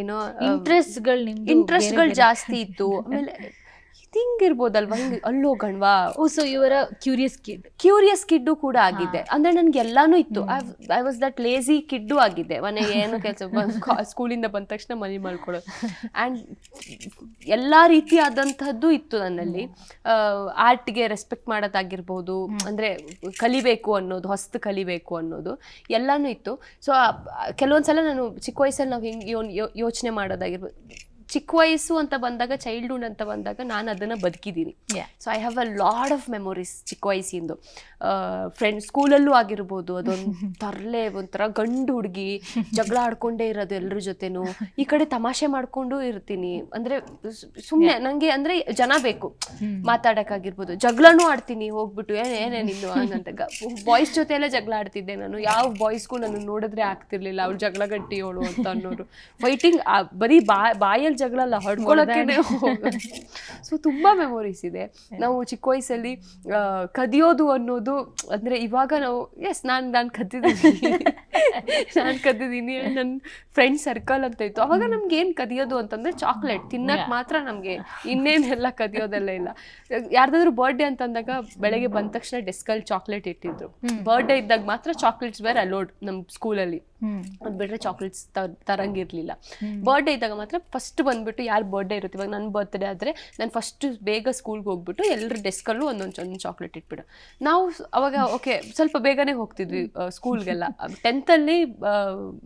ಏನೋ ಇಂಟ್ರೆಸ್ಟ್ಗಳು ಇಂಟ್ರೆಸ್ಟ್ಗಳು. ಜಾಸ್ತಿ ಇತ್ತು. ಆಮೇಲೆ ಇದು ಹಿಂಗಿರ್ಬೋದಲ್ವಾ ಹಿಂಗೆ ಅಲ್ಲೋಗಣ್ವಾ ಓ ಸೊ ಇವರ ಕ್ಯೂರಿಯಸ್ ಕಿಡ್ ಕ್ಯೂರಿಯಸ್ ಕಿಡ್ಡು ಕೂಡ ಆಗಿದೆ. ಅಂದ್ರೆ ನನ್ಗೆ ಎಲ್ಲಾನು ಇತ್ತು. I was that lazy kid ಆಗಿದೆ. ಮನೆಗೆ ಏನು ಕೆಲಸ ಸ್ಕೂಲಿಂದ ಬಂದ ತಕ್ಷಣ ಮನೆ ಮಾಡ್ಕೊಳ್ಳೋದು ಆ್ಯಂಡ್ ಎಲ್ಲ ರೀತಿಯಾದಂಥದ್ದು ಇತ್ತು ನನ್ನಲ್ಲಿ. ಆರ್ಟ್ಗೆ ರೆಸ್ಪೆಕ್ಟ್ ಮಾಡೋದಾಗಿರ್ಬೋದು. ಅಂದರೆ ಅಂದ್ರೆ ಕಲಿಬೇಕು ಅನ್ನೋದು ಹೊಸ್ತು ಕಲಿಬೇಕು ಅನ್ನೋದು ಎಲ್ಲಾನು ಇತ್ತು. ಸೊ ಕೆಲವೊಂದ್ಸಲ ನಾನು ಚಿಕ್ಕ ವಯಸ್ಸಲ್ಲಿ ನಾವು ಹಿಂಗೆ ಯೋಚನೆ ಮಾಡೋದಾಗಿರ್ಬೋದು ಚಿಕ್ಕ ವಯಸ್ಸು ಅಂತ ಬಂದಾಗ ಚೈಲ್ಡ್ಹುಡ್ ಅಂತ ಬಂದಾಗ ನಾನು ಅದನ್ನು ಬದುಕಿದ್ದೀನಿ. So I have a load of memories ಚಿಕ್ಕ ವಯಸ್ಸಿಂದು ಫ್ರೆಂಡ್ ಸ್ಕೂಲಲ್ಲೂ ಆಗಿರ್ಬೋದು. ಅದೊಂದು ತರಲೆ ಒಂಥರ ಗಂಡು ಹುಡುಗಿ ಜಗಳ ಆಡ್ಕೊಂಡೇ ಇರೋದು ಎಲ್ಲರ ಜೊತೆನೂ. ಈ ಕಡೆ ತಮಾಷೆ ಮಾಡ್ಕೊಂಡು ಇರ್ತೀನಿ. ಅಂದ್ರೆ ಸುಮ್ಮನೆ ನಂಗೆ ಅಂದ್ರೆ ಜನ ಬೇಕು. ಮಾತಾಡಕ್ಕಾಗಿರ್ಬೋದು. ಜಗಳನೂ ಆಡ್ತೀನಿ ಹೋಗ್ಬಿಟ್ಟು. ಏನ್ ಏನೇ ನಿಂದು ಅಂತ ಬಾಯ್ಸ್ ಜೊತೆ ಎಲ್ಲ ಜಗಳ ಆಡ್ತಿದ್ದೆ ನಾನು. ಯಾವ ಬಾಯ್ಸ್ಗೂ ನಾನು ನೋಡಿದ್ರೆ ಆಗ್ತಿರ್ಲಿಲ್ಲ. ಅವ್ಳು ಜಗಳ ಗಟ್ಟಿಯೋಳು ಅಂತ ಅನ್ನೋರು. ಫೈಟಿಂಗ್ ಬರೀ ಬಾ ಬಾಯಲ್ಲಿ ಜಗಳ ಅಲ್ಲ ಹೊಡ್ಕೊಳಕ್ಕೆ ಸೊ ತುಂಬಾ ಮೆಮೊರೀಸ್ ಇದೆ. ನಾವು ಚಿಕ್ಕ ವಯಸ್ಸಲ್ಲಿ ಕದಿಯೋದು ಅನ್ನೋದು ಅಂದ್ರೆ ಇವಾಗ ನಾವು ಎಸ್ ನಾನು ನಾನು ಕದ್ದಿದ್ದೀನಿ. ನಾನು ಕದ್ದಿದ್ದೀನಿ ನನ್ನ ಫ್ರೆಂಡ್ ಸರ್ಕಲ್ ಅಂತ ಇತ್ತು. ಅವಾಗ ನಮ್ಗೆ ಏನು ಕದಿಯೋದು ಅಂತಂದ್ರೆ ಚಾಕ್ಲೇಟ್ ತಿನ್ನಕ್ಕೆ. ಮಾತ್ರ ನಮಗೆ ಇನ್ನೇನೆಲ್ಲ ಕದಿಯೋದೆಲ್ಲ ಇಲ್ಲ. ಯಾರ್ದಾದ್ರು ಬರ್ಡೇ ಅಂತಂದಾಗ ಬೆಳಗ್ಗೆ ಬಂದ ತಕ್ಷಣ ಡೆಸ್ಕಲ್ಲಿ ಚಾಕ್ಲೇಟ್ ಇಟ್ಟಿದ್ರು. ಬರ್ಡೇ ಇದ್ದಾಗ ಮಾತ್ರ ಚಾಕ್ಲೇಟ್ಸ್ ಬೇರೆ ಅಲೋಡ್ ನಮ್ಮ ಸ್ಕೂಲಲ್ಲಿ ಅದು ಬಿಟ್ರೆ ಚಾಕ್ಲೇಟ್ಸ್ ತರಂಗಿರ್ಲಿಲ್ಲ. ಬರ್ಡೇ ಇದ್ದಾಗ ಮಾತ್ರ ಫಸ್ಟ್ ಬಂದ್ಬಿಟ್ಟು ಯಾರು ಬರ್ಡೇ ಇರುತ್ತೆ ಇವಾಗ ನನ್ನ ಬರ್ತ್ಡೇ ಆದರೆ ನಾನು ಫಸ್ಟ್ ಬೇಗ ಸ್ಕೂಲ್ಗೆ ಹೋಗ್ಬಿಟ್ಟು ಎಲ್ಲರ ಡೆಸ್ಕಲ್ಲೂ ಒಂದೊಂದು ಒಂದು ಚಾಕ್ಲೇಟ್ ಇಟ್ಬಿಡು. ನಾವು ಅವಾಗ ಓಕೆ ಸ್ವಲ್ಪ ಬೇಗನೆ ಹೋಗ್ತಿದ್ವಿ ಸ್ಕೂಲ್ಗೆಲ್ಲ ಟೆಂತಲ್ಲಿ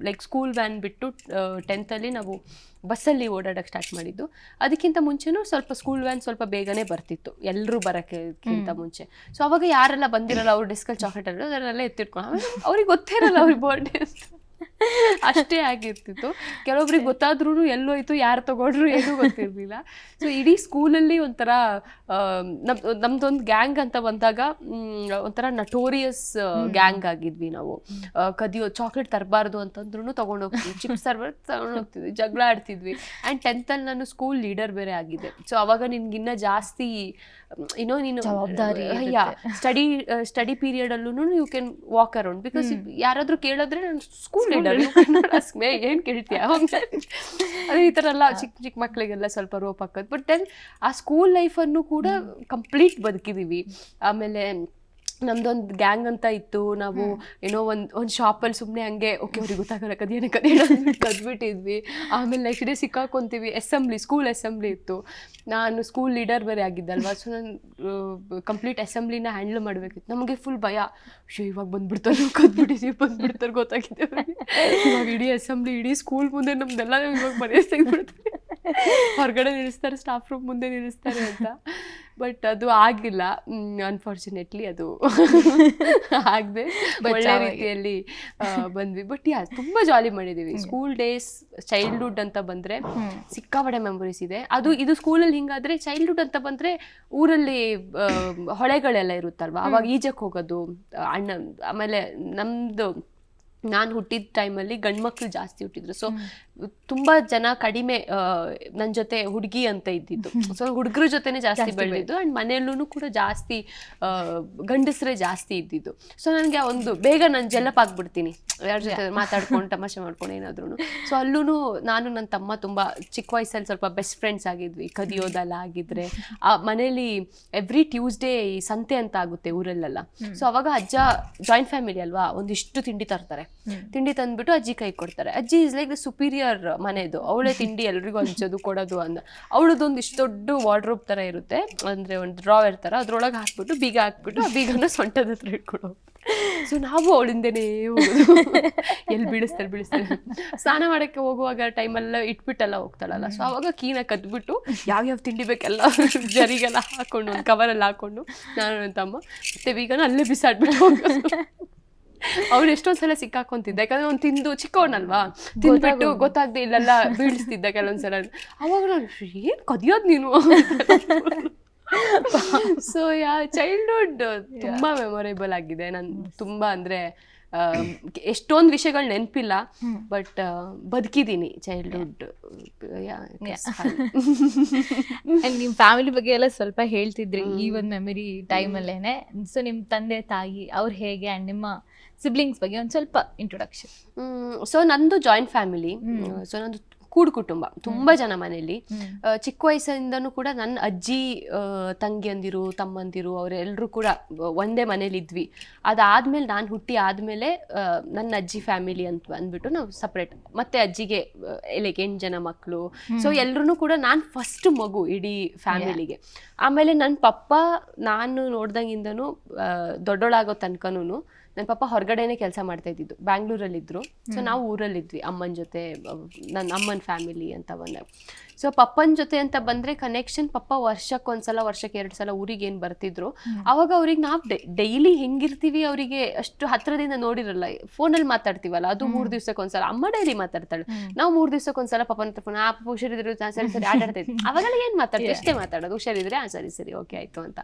ಲೈಕ್ ಸ್ಕೂಲ್ ವ್ಯಾನ್ ಬಿಟ್ಟು ಟೆಂತಲ್ಲಿ ನಾವು ಬಸ್ಸಲ್ಲಿ ಓಡಾಡಕ್ಕೆ ಸ್ಟಾರ್ಟ್ ಮಾಡಿದ್ದು. ಅದಕ್ಕಿಂತ ಮುಂಚೆನೂ ಸ್ವಲ್ಪ ಸ್ಕೂಲ್ ವ್ಯಾನ್ ಸ್ವಲ್ಪ ಬೇಗನೆ ಬರ್ತಿತ್ತು ಎಲ್ಲರೂ ಬರೋಕ್ಕಿಂತ ಮುಂಚೆ. ಸೊ ಅವಾಗ ಯಾರೆಲ್ಲ ಬಂದಿರಲ್ಲ ಅವ್ರು ಅಲ್ಲಿ ಚಾಕ್ಲೇಟ್ ಇರೋ ಅದನ್ನೆಲ್ಲ ಎತ್ತಿಟ್ಕೊಂಡು ಅವ್ರಿಗೆ ಗೊತ್ತೇ ಇರಲ್ಲ ಅವ್ರಿಗೆ ಬರ್ಡೇ ಅಂತ. ಅಷ್ಟೇ ಆಗಿರ್ತಿತ್ತು. ಕೆಲವೊಬ್ರಿಗೆ ಗೊತ್ತಾದ್ರೂ ಎಲ್ಲೋಯ್ತು ಯಾರು ತಗೊಂಡ್ರು ಏನೂ ಗೊತ್ತಿರಲಿಲ್ಲ. ಸೊ ಇಡೀ ಸ್ಕೂಲಲ್ಲಿ ಒಂಥರ ನಮ್ ನಮ್ದೊಂದು ಗ್ಯಾಂಗ್ ಅಂತ ಬಂದಾಗ ಒಂಥರ ನಟೋರಿಯಸ್ ಗ್ಯಾಂಗ್ ಆಗಿದ್ವಿ ನಾವು. ಕದಿಯೋ ಚಾಕ್ಲೇಟ್ ತರಬಾರ್ದು ಅಂತಂದ್ರೂ ತಗೊಂಡೋಗ್ತಿದ್ವಿ. ಚಿಪ್ಸ್ ತರಬಾರ್ದು ತಗೊಂಡೋಗ್ತಿದ್ವಿ. ಜಗಳ ಆಡ್ತಿದ್ವಿ. ಆ್ಯಂಡ್ ಟೆಂತಲ್ಲಿ ನಾನು ಸ್ಕೂಲ್ ಲೀಡರ್ ಬೇರೆ ಆಗಿದೆ. ಸೊ ಅವಾಗ ನಿನ್ಗಿನ್ನ ಜಾಸ್ತಿ ಏನೋ ನೀನು ಜವಾಬ್ದಾರಿ ಯಾ ಸ್ಟಡಿ ಸ್ಟಡಿ ಪೀರಿಯಡ್ ಅಲ್ಲೂ you can walk around because ಯಾರಾದ್ರೂ ಕೇಳಿದ್ರೆ ನಾನು ಸ್ಕೂಲ್ ಲೀಡರ್ ಏನ್ ಕೇಳ್ತೀಯ? ಅದೇ ಈ ಥರ ಎಲ್ಲ ಚಿಕ್ಕ ಚಿಕ್ಕ ಮಕ್ಕಳಿಗೆಲ್ಲ ಸ್ವಲ್ಪ ರೋಪ್ ಹಾಕೋದು. ಬಟ್ ದೆನ್ ಆ ಸ್ಕೂಲ್ ಲೈಫನ್ನು ಕೂಡ ಕಂಪ್ಲೀಟ್ ಬದುಕಿದೀವಿ. ಆಮೇಲೆ ನಮ್ದೊಂದು ಗ್ಯಾಂಗ್ ಅಂತ ಇತ್ತು. ನಾವು ಏನೋ ಒಂದು ಒಂದು ಶಾಪಲ್ಲಿ ಸುಮ್ಮನೆ ಹಂಗೆ ಓಕೆ ಅವ್ರಿಗೆ ಗೊತ್ತಾಗಲ್ಲ ಕದೇನ ಕದೇನ ಕದ್ಬಿಟ್ಟಿದ್ವಿ. ಆಮೇಲೆ ನೆಕ್ಸ್ಟ್ ಡೇ ಸಿಕ್ಕಾಕೊಂತೀವಿ. ಅಸೆಂಬ್ಲಿ ಸ್ಕೂಲ್ ಅಸೆಂಬ್ಲಿ ಇತ್ತು. ನಾನು ಸ್ಕೂಲ್ ಲೀಡರ್ ಬೇರೆ ಆಗಿದ್ದಲ್ವಾ? ಸೊ ನಾನು ಕಂಪ್ಲೀಟ್ ಅಸೆಂಬ್ಲಿನ ಹ್ಯಾಂಡಲ್ ಮಾಡಬೇಕಿತ್ತು. ನಮಗೆ ಫುಲ್ ಭಯ. ಶೋ ಇವಾಗ ಬಂದ್ಬಿಡ್ತಾರೆ ಕದ್ಬಿಟ್ಟಿದ್ದೀವಿ ಬಂದ್ಬಿಡ್ತಾರೆ ಗೊತ್ತಾಗಿದೆ. ಇವಾಗ ಇಡೀ ಅಸೆಂಬ್ಲಿ ಇಡೀ ಸ್ಕೂಲ್ ಮುಂದೆ ನಮ್ದೆಲ್ಲ ಇವಾಗ ಮನೆ ತೆಗೆದ್ಬಿಡ್ತಾರೆ. ಹೊರಗಡೆ ನಿಲ್ಲಿಸ್ತಾರೆ ಸ್ಟಾಫ್ ರೂಮ್ ಮುಂದೆ ನಿಲ್ಲಿಸ್ತಾರೆ ಅಂತ. ಬಟ್ ಅದು ಆಗಿಲ್ಲ. ಅನ್ಫಾರ್ಚುನೇಟ್ಲಿ ಅದು ಆಗದೆ ಒಳ್ಳೆ. ರೀತಿಯಲ್ಲಿ ಬಂದ್ವಿ. ಬಟ್ ಯಾ ತುಂಬಾ ಜಾಲಿ ಮಾಡಿದೀವಿ. ಸ್ಕೂಲ್ ಡೇಸ್ ಚೈಲ್ಡ್ಹುಡ್ ಅಂತ ಬಂದ್ರೆ ಸಿಕ್ಕಾಪಡೆ ಮೆಮೊರೀಸ್ ಇದೆ. ಅದು ಇದು ಸ್ಕೂಲಲ್ಲಿ ಹಿಂಗಾದ್ರೆ ಚೈಲ್ಡ್ಹುಡ್ ಅಂತ ಬಂದ್ರೆ ಊರಲ್ಲಿ ಹೊಳೆಗಳೆಲ್ಲ ಇರುತ್ತಲ್ವಾ? ಅವಾಗ ಈಜಕ್ಕೆ ಹೋಗೋದು ಅಣ್ಣ ಆಮೇಲೆ ನಮ್ಮದು ನಾನು ಹುಟ್ಟಿದ ಟೈಮಲ್ಲಿ ಗಂಡ್ಮಕ್ಳು ಜಾಸ್ತಿ ಹುಟ್ಟಿದ್ರು. ಸೊ ತುಂಬಾ ಜನ ಕಡಿಮೆ ನನ್ನ ಜೊತೆ ಹುಡುಗಿ ಅಂತ ಇದ್ದಿದ್ದು. ಸೊ ಹುಡುಗರ ಜೊತೆನೆ ಜಾಸ್ತಿ ಬೆಳೆದಿದ್ದು. ಅಂಡ್ ಮನೆಯಲ್ಲೂ ಕೂಡ ಜಾಸ್ತಿ ಗಂಡಸ್ರೆ ಗಂಡಸ್ರೇ ಜಾಸ್ತಿ ಇದ್ದಿದ್ದು. ಸೊ ನನಗೆ ಒಂದು ಬೇಗ ನಾನು ಜಲಪ್ ಆಗ್ಬಿಡ್ತೀನಿ. ಯಾರ ಜೊತೆ ಮಾತಾಡ್ಕೊಂಡು ತಮಾಷೆ ಮಾಡ್ಕೊಂಡು ಏನಾದ್ರೂ ಸೊ ಅಲ್ಲೂ ನಾನು ನನ್ನ ತಮ್ಮ ತುಂಬಾ ಚಿಕ್ಕ ವಯಸ್ಸಲ್ಲಿ ಸ್ವಲ್ಪ ಬೆಸ್ಟ್ ಫ್ರೆಂಡ್ಸ್ ಆಗಿದ್ವಿ. ಕದಿಯೋದೆಲ್ಲ ಆಗಿದ್ರೆ. ಆ ಮನೇಲಿ ಎವ್ರಿ ಟ್ಯೂಸ್ಡೇ ಈ ಸಂತೆ ಅಂತ ಆಗುತ್ತೆ ಊರಲ್ಲೆಲ್ಲ. ಸೊ ಅವಾಗ ಅಜ್ಜ ಜಾಯಿಂಟ್ ಫ್ಯಾಮಿಲಿ ಅಲ್ವಾ? ಒಂದಿಷ್ಟು ತಿಂಡಿ ತರ್ತಾರೆ. ತಿಂಡಿ ತಂದ್ಬಿಟ್ಟು ಅಜ್ಜಿ ಕೈ ಕೊಡ್ತಾರೆ. ಅಜ್ಜಿ ಇಸ್ ಲೈಕ್ ದ ಸುಪೀರಿಯರ್ ಮನೆದು, ಅವಳೇ ತಿಂಡಿ ಎಲ್ರಿಗೂ ಹಂಚೋದು, ಕೊಡೋದು ಅಂದ. ಅವಳದೊಂದು ಇಷ್ಟು ದೊಡ್ಡ ವಾರ್ಡ್ರೋಬ್ ತರ ಇರುತ್ತೆ. ಅಂದ್ರೆ ಒಂದು ಡ್ರಾವರ್ ತರ, ಅದ್ರೊಳಗೆ ಹಾಕ್ಬಿಟ್ಟು ಬೀಗ ಹಾಕ್ಬಿಟ್ಟು ಆ ಬೀಗನ ಸೊಂಟದ ಹತ್ರ ಇಟ್ಕೊಂಡು ಸೊ ನಾವು ಅವಳಿಂದನೇ ಎಲ್ಲಿ ಬೀಳಿಸ್ತಾರೆ ಬೀಳಿಸ್ತಾರೆ. ಸ್ನಾನ ಮಾಡಕ್ಕೆ ಹೋಗುವಾಗ ಟೈಮೆಲ್ಲ ಇಟ್ಬಿಟ್ಟೆಲ್ಲ ಹೋಗ್ತಾಳಲ್ಲ. ಸೊ ಅವಾಗ ಕೀನ ಕದ್ಬಿಟ್ಟು ಯಾವ್ಯಾವ ತಿಂಡಿ ಬೇಕೆಲ್ಲ ಜರಿಗೆಲ್ಲ ಹಾಕೊಂಡು, ಒಂದು ಕವರಲ್ಲಿ ಹಾಕೊಂಡು, ನಾನು ನನ್ನ ತಮ್ಮ, ಮತ್ತೆ ಬೀಗನ ಅಲ್ಲೇ ಬಿಸಾಡ್ಬಿಟ್ಟು ಅವ್ನು ಎಷ್ಟೊಂದ್ ಸಲ ಸಿಕ್ಕಾಕೊಂತಿದ್ದ. ಯಾಕಂದ್ರೆ ಅವ್ನು ತಿಂದು ಚಿಕ್ಕವನಲ್ವಾ? ತಿಂದ್ಬಿಟ್ಟು ಗೊತ್ತಾಗ್ದೆ ಇಲ್ಲೆಲ್ಲ ಬೀಳಿಸ್ತಿದ್ದ ಕೆಲವೊಂದ್ಸಲ. ಅವಾಗ ನಾನು ಏನ್ ಕದಿಯೋದ್ ನೀನು? ಸೊ ಯಾ ಚೈಲ್ಡ್ಹುಡ್ ತುಂಬಾ ಮೆಮೊರೇಬಲ್ ಆಗಿದೆ. ನನ್ ತುಂಬಾ ಅಂದ್ರೆ ಎಷ್ಟೊಂದು ವಿಷಯಗಳು ನೆನಪಿಲ್ಲ ಬಟ್ ಬದುಕಿದ್ದೀನಿ ಚೈಲ್ಡ್ಹುಡ್ ಅಂಡ್ ನಿಮ್ ಫ್ಯಾಮಿಲಿ ಬಗ್ಗೆ ಎಲ್ಲ ಸ್ವಲ್ಪ ಹೇಳ್ತಿದ್ರಿ ಈ ಒಂದು ಮೆಮೊರಿ ಟೈಮಲ್ಲೇನೆ ಸೊ ನಿಮ್ ತಂದೆ ತಾಯಿ ಅವ್ರು ಹೇಗೆ ಅಂಡ್ ನಿಮ್ಮ ಸಿಬ್ಲಿಂಗ್ಸ್ ಬಗ್ಗೆ ಒಂದು ಸ್ವಲ್ಪ ಇಂಟ್ರೊಡಕ್ಷನ್ ಸೊ ನಂದು ಜಾಯಿಂಟ್ ಫ್ಯಾಮಿಲಿ ಸೊ ನಂದು ಕೂಡು ಕುಟುಂಬ ತುಂಬಾ ಜನ ಮನೆಯಲ್ಲಿ. ಚಿಕ್ಕ ವಯಸ್ಸಿಂದನೂ ಕೂಡ ನನ್ನ ಅಜ್ಜಿ ತಂಗಿಯಂದಿರು ತಮ್ಮಂದಿರು ಅವರೆಲ್ಲರೂ ಕೂಡ ಒಂದೇ ಮನೇಲಿ ಇದ್ವಿ. ಅದಾದ್ಮೇಲೆ ನಾನು ಹುಟ್ಟಿ ಆದ್ಮೇಲೆ ನನ್ನ ಅಜ್ಜಿ ಫ್ಯಾಮಿಲಿ ಅಂತ ಅಂದ್ಬಿಟ್ಟು ನಾವು ಸಪ್ರೇಟ್ ಮತ್ತೆ ಅಜ್ಜಿಗೆ ಲೈಕ್ ಎಂಟು ಜನ ಮಕ್ಕಳು ಸೊ ಎಲ್ಲರೂ ಕೂಡ ನಾನು ಫಸ್ಟ್ ಮಗು ಇಡೀ ಫ್ಯಾಮಿಲಿಗೆ ಆಮೇಲೆ ನನ್ನ ಪಪ್ಪ ನಾನು ನೋಡ್ದಂಗಿಂದನೂ ದೊಡ್ಡೋಳಾಗೋ ತನಕನೂ ನನ್ನ ಪಪ್ಪ ಹೊರಗಡೆನೆ ಕೆಲಸ ಮಾಡ್ತಾ ಇದ್ದಿದ್ದು. ಬ್ಯಾಂಗ್ಳೂರಲ್ಲಿ ಇದ್ರು ಸೊ ನಾವು ಊರಲ್ಲಿದ್ವಿ ಅಮ್ಮನ ಜೊತೆ ನನ್ನ ಅಮ್ಮನ ಫ್ಯಾಮಿಲಿ ಅಂತ ಬಂದಾಗ. ಸೊ ಪಪ್ಪನ ಜೊತೆ ಅಂತ ಬಂದ್ರೆ ಕನೆಕ್ಷನ್ ಪಪ್ಪ ವರ್ಷಕ್ಕೊಂದ್ಸಲ ವರ್ಷಕ್ಕೆ ಎರಡು ಸಲ ಊರಿಗೆ ಏನು ಬರ್ತಿದ್ರು. ಅವಾಗ ಅವ್ರಿಗೆ ನಾವು ಡೈಲಿ ಹೆಂಗಿರ್ತೀವಿ ಅವರಿಗೆ ಅಷ್ಟು ಹತ್ರದಿಂದ ನೋಡಿರಲ್ಲ. ಫೋನಲ್ಲಿ ಮಾತಾಡ್ತೀವಲ್ಲ ಅದು ಮೂರು ದಿವ್ಸಕ್ಕೊಂದ್ಸಲ. ಅಮ್ಮ ಡೈಲಿ ಮಾತಾಡ್ತಾಳೆ. ನಾವು ಮೂರು ದಿವ್ಸಕ್ಕೊಂದ್ಸಲ ಪಪ್ಪನ ಹತ್ರ ಫೋನ್ ಆ ಪಪ್ಪ ಹುಷಾರಿದ್ರು ಸರಿ ಸರಿ ಆಟಾಡ್ತಾ ಇದ್ವಿ. ಅವಾಗೆಲ್ಲ ಏನು ಮಾತಾಡ್ತೀವಿ. ಅಷ್ಟೇ ಮಾತಾಡೋದು. ಹುಷಾರಿದ್ರೆ ಆ ಸರಿ ಸರಿ ಓಕೆ ಆಯ್ತು ಅಂತ.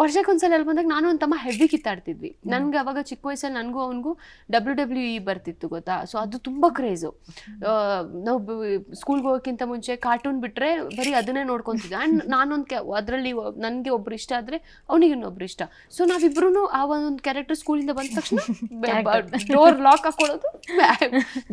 ವರ್ಷಕ್ಕೊಂದ್ಸಲ ಅಲ್ಲಿ ಬಂದಾಗ ನಾನು ಒಂದು ತಮ್ಮ ಹೆವಿ ಕಿತ್ತಾಡ್ತಿದ್ವಿ. ನನ್ಗೆ ಅವಾಗ ಚಿಕ್ಕ ವಯಸ್ಸಲ್ಲಿ ನನಗೂ ಅವನಿಗೂ ಡಬ್ಲ್ಯೂ ಡಬ್ಲ್ಯೂ ಇ ಬರ್ತಿತ್ತು ಗೊತ್ತಾ? ಸೊ ಅದು ತುಂಬಾ ಕ್ರೇಜು ನಾವು ಸ್ಕೂಲ್ಗೆ ಹೋಗೋಕ್ಕಿಂತ ಮುಂಚೆ ಕಾರ್ಟೂನ್ ಬಿಟ್ರೆ ಬರೀ ಅದನ್ನೇ ನೋಡ್ಕೊಂತಿದ್ದೆ. ಆ್ಯಂಡ್ ನಾನೊಂದು ಕೆ ಅದರಲ್ಲಿ ನನಗೆ ಒಬ್ರು ಇಷ್ಟ ಆದರೆ ಅವನಿಗೆ ಇನ್ನೊಬ್ರು ಇಷ್ಟ. ಸೊ ನಾವಿಬ್ರು ಆ ಒಂದು ಕ್ಯಾರೆಕ್ಟರ್ ಸ್ಕೂಲಿಂದ ಬಂದ ತಕ್ಷಣ ಡೋರ್ ಲಾಕ್ ಹಾಕೊಳ್ಳೋದು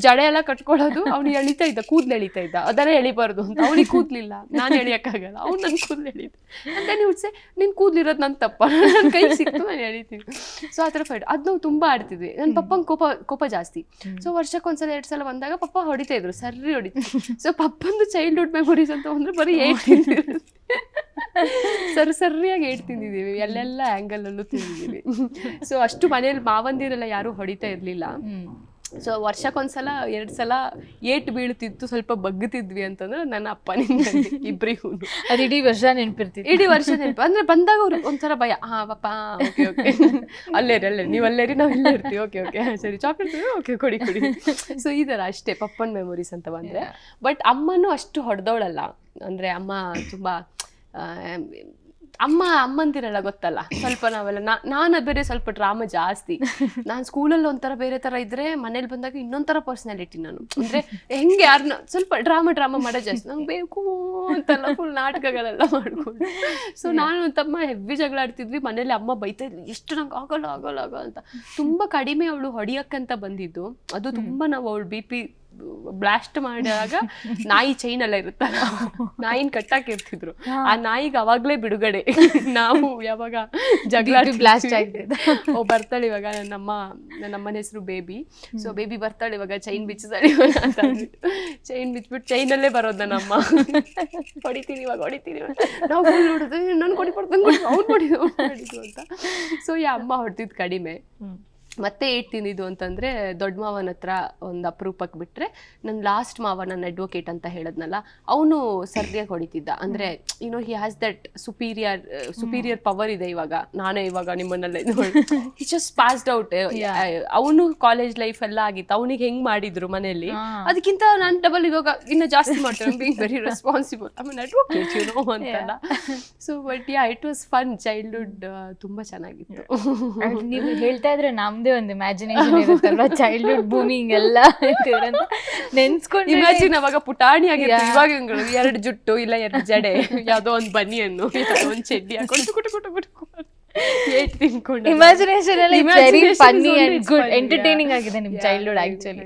ಜಡೆ ಎಲ್ಲ ಕಟ್ಕೊಳ್ಳೋದು ಅವ್ನು ಎಳಿತಾ ಇದ್ದ ಕೂದ್ಲು ಎಳಿತಾ ಇದ್ದ. ಅದನ್ನೇ ಎಳಿಬಾರ್ದು ಅಂತ. ಅವ್ನಿಗೆ ಕೂದ್ಲಿಲ್ಲ. ನಾನು ಎಳಿಯಕ್ಕಾಗಲ್ಲ. ಅವ್ನು ನನ್ನ ಕೂದ್ಲು ಎಳಿತು ಅಂತ ನೀವು ಸೆ ನಿನ್ ಕೂದ್ಲಿರೋದು ನನ್ನ ತಪ್ಪ. ನನ್ನ ಕೈ ಸಿಕ್ತು ನಾನು ಎಳಿತೀನಿ. ಸೊ ಆ ಥರ ಫೈಟ್ ಅದು ನಾವು ತುಂಬ ಆಡ್ತಿದ್ವಿ. ನನ್ನ ಪಪ್ಪಂಗೆ ಕೋಪ ಕೋಪ ಜಾಸ್ತಿ. ಸೊ ವರ್ಷಕ್ಕೊಂದ್ಸಲ ಎರಡು ಸಲ ಬಂದಾಗ ಪಪ್ಪ ಹೊಡಿತಾ ಇದ್ರು. ಸರ್ರಿ ಹೊಡಿತು. ಸೊ ಪಪ್ಪಂದು ಚೈಲ್ಡ್ಹುಡ್ ಮೆಮೊರೀಸ್ ಅಂತ ಅಂದ್ರೆ ಬರೀ ಏಟ್ ಸರ್ ಸರಿ ಸರಿಯಾಗಿ ಏಟ್ ತಿಂದಿದ್ದೀವಿ. ಎಲ್ಲೆಲ್ಲ ಆ್ಯಂಗಲಲ್ಲೂ ತಿಂದಿದ್ದೀವಿ. ಸೊ ಅಷ್ಟು ಮನೇಲಿ ಮಾವಂದಿರೆಲ್ಲ ಯಾರೂ ಹೊಡಿತಾ ಇರಲಿಲ್ಲ. ಸೊ ವರ್ಷಕ್ಕೊಂದ್ಸಲ ಎರಡು ಸಲ ಏಟ್ ಬೀಳ್ತಿತ್ತು ಸ್ವಲ್ಪ ಬಗ್ಗುತ್ತಿದ್ವಿ ಅಂತಂದ್ರೆ ನನ್ನ ಅಪ್ಪನಿಂದ ಇಬ್ಬರಿಗೂ ಅದು ಇಡೀ ವರ್ಷ ನೆನಪಿರ್ತಿತ್ತು. ಇಡೀ ವರ್ಷ ನೆನಪು. ಅಂದ್ರೆ ಬಂದಾಗ ಅವ್ರು ಒಂಥರ ಭಯ. ಹಾ ಪಾಪ ಓಕೆ ಓಕೆ. ಅಲ್ಲೇರಿ ಅಲ್ಲೇ ನೀವು ಅಲ್ಲೇರಿ ನಾವು ಇಲ್ಲೇ ಇರ್ತೀವಿ. Okay okay. ಸರಿ ಚಾಕ್ಲೇಟ್ ಓಕೆ ಕೊಡಿ ಕೊಡಿ. ಸೊ ಈ ಥರ ಅಷ್ಟೇ ಪಪ್ಪನ್ ಮೆಮೊರೀಸ್ ಅಂತ ಬಂದರೆ. ಬಟ್ ಅಮ್ಮನೂ ಅಷ್ಟು ಹೊಡೆದವಳಲ್ಲ. ಅಂದರೆ ಅಮ್ಮ ತುಂಬಾ ಅಮ್ಮ ಅಮ್ಮಂದಿರಲ್ಲ ಗೊತ್ತಲ್ಲ? ಸ್ವಲ್ಪ ನಾವೆಲ್ಲ ನಾ- ನಾನು ಬೇರೆ ಸ್ವಲ್ಪ ಡ್ರಾಮಾ ಜಾಸ್ತಿ. ನಾನು ಸ್ಕೂಲಲ್ಲಿ ಒಂಥರ ಬೇರೆ ಥರ ಇದ್ರೆ ಮನೇಲಿ ಬಂದಾಗ ಇನ್ನೊಂಥರ ಪರ್ಸನಾಲಿಟಿ ನಾನು. ಅಂದ್ರೆ ಹೆಂಗೆ ಯಾರನ್ನ ಸ್ವಲ್ಪ ಡ್ರಾಮಾ ಡ್ರಾಮಾ ಮಾಡೋ ಜಾಸ್ತಿ. ನಂಗೆ ಬೇಕು ಅಂತೆಲ್ಲ ಫುಲ್ ನಾಟಕಗಳೆಲ್ಲ ಮಾಡ್ಕೊಂಡು. ಸೊ ನಾನು ತಮ್ಮ ಹೆವಿ ಜಗಳ ಆಡ್ತಿದ್ವಿ. ಮನೇಲಿ ಅಮ್ಮ ಬೈತಾ ಇದ್ವಿ ಎಷ್ಟು ನಂಗೆ ಆಗಲ್ಲ ಆಗಲ್ಲ ಆಗೋಲ್ಲ ಅಂತ. ತುಂಬಾ ಕಡಿಮೆ ಅವಳು ಹೊಡಿಯಕ್ಕಂತ ಬಂದಿದ್ದು. ಅದು ತುಂಬಾ ನಾವು ಅವಳು ಬಿ ಪಿ ಬ್ಲಾಸ್ಟ್ ಮಾಡಿದಾಗ ನಾಯಿ ಚೈನ್ ಎಲ್ಲ ಇರುತ್ತಲ್ಲ ನಾಯಿನ ಕಟ್ಟಾಕಿರ್ತಿದ್ರು. ಆ ನಾಯಿಗೆ ಅವಾಗ್ಲೇ ಬಿಡುಗಡೆ. ನಾವು ಯಾವಾಗ ಜಗಳ ಬ್ಲಾಸ್ಟ್ ಆಗ್ತಿದೆ. ಓ ಬರ್ತಾಳೆ ಇವಾಗ ನನ್ನಮ್ಮ ನನ್ನಮ್ಮನ ಹೆಸರು ಬೇಬಿ ಸೊ ಬೇಬಿ ಬರ್ತಾಳೆ ಇವಾಗ ಚೈನ್ ಇವಾಗ ಅಂತ ಚೈನ್ ಬಿಚ್ಬಿಟ್ಟು ಚೈನಲ್ಲೇ ಬರೋದು ನನ್ನಮ್ಮ. ಹೊಡಿತೀನಿ ಇವಾಗ ಹೊಡಿತೀನಿ ನಾವು ಫುಲ್ ನಾನು ಕೊಡಿ ಕೊಡ್ತಾನೆ ಕೊಡಿ ಅವ್ನು ಅವ್ನು ಅಂತ. ಸೊ ಈ ಅಮ್ಮ ಹೊಡ್ತಿದ್ ಕಡಿಮೆ. ಮತ್ತೆ ಏಟ್ ತಿಂದಿದ್ದು ಅಂತಂದ್ರೆ ದೊಡ್ಡ ಮಾವನ ಹತ್ರ ಒಂದು ಅಪರೂಪಕ್ಕೆ ಬಿಟ್ಟರೆ ನನ್ನ ಲಾಸ್ಟ್ ಮಾವ ನನ್ನ ಅಡ್ವೊಕೇಟ್ ಅಂತ ಹೇಳದ್ನಲ್ಲ ಅವನು ಸರ್ದಿಯಾಗಿ ಹೊಡಿತಿದ್ದ. ಅಂದ್ರೆ you know he has that superior superior power ಇದೆ ಇವಾಗ. ನಾನೇ ಇವಾಗ ನಿಮ್ಮನ್ನೆಲ್ಲ ಹಿ ಜಸ್ಟ್ ಪಾಸ್ಡ್ ಔಟ್ ಅವನು ಕಾಲೇಜ್ ಲೈಫ್ ಎಲ್ಲ ಆಗಿತ್ತು. ಅವನಿಗೆ ಹೆಂಗ್ ಮಾಡಿದ್ರು ಮನೆಯಲ್ಲಿ. ಅದಕ್ಕಿಂತ ನಾನು ಡಬಲ್ ಇವಾಗ ಇನ್ನೂ ಜಾಸ್ತಿ ಮಾಡ್ತೇನೆ. Being very responsible I mean advocate you know ಅಂತಲ್ಲ. So but yeah it was fun childhood ತುಂಬಾ ಚೆನ್ನಾಗಿತ್ತು. ನೀವು ಹೇಳ್ತಾ ಇದ್ರೆ ನಮ್ದೇ ಒಂದು ಇಮ್ಯಾಜಿನೇಷನ್ ಇರುತ್ತಲ್ವಾ? ಚೈಲ್ಡ್ಹುಡ್ ಬೂಮಿಂಗ್ ಎಲ್ಲ ಅಂತ ನೆನ್ಸ್ಕೊಂಡು ಇಮ್ಯಾಜಿನ್ ಅವಾಗ ಪುಟಾಣಿ ಆಗಿರ್ತೀವಿ ಇವಾಗ ಎರಡು ಜುಟ್ಟು ಇಲ್ಲ ಎರಡು ಜಡೆ ಯಾವುದೋ ಒಂದ್ ಬನಿಯನ್ನು ಒಂದು ಒಂದ್ ಚಡ್ಡಿ ಹಾಕೊಂಡು ಕುಟು ಕುಟು ಕುಟು ಇಮ್ಯಾಜಿನೇಷನ್ ಎಲ್ಲ ಫನ್ನಿ ಅಂಡ್ ಗುಡ್ ಎಂಟರ್ಟೈನಿಂಗ್ ಆಗಿದೆ ನಿಮ್ Yeah, ಚೈಲ್ಡ್ಹುಡ್ ಆಕ್ಚುಲಿ.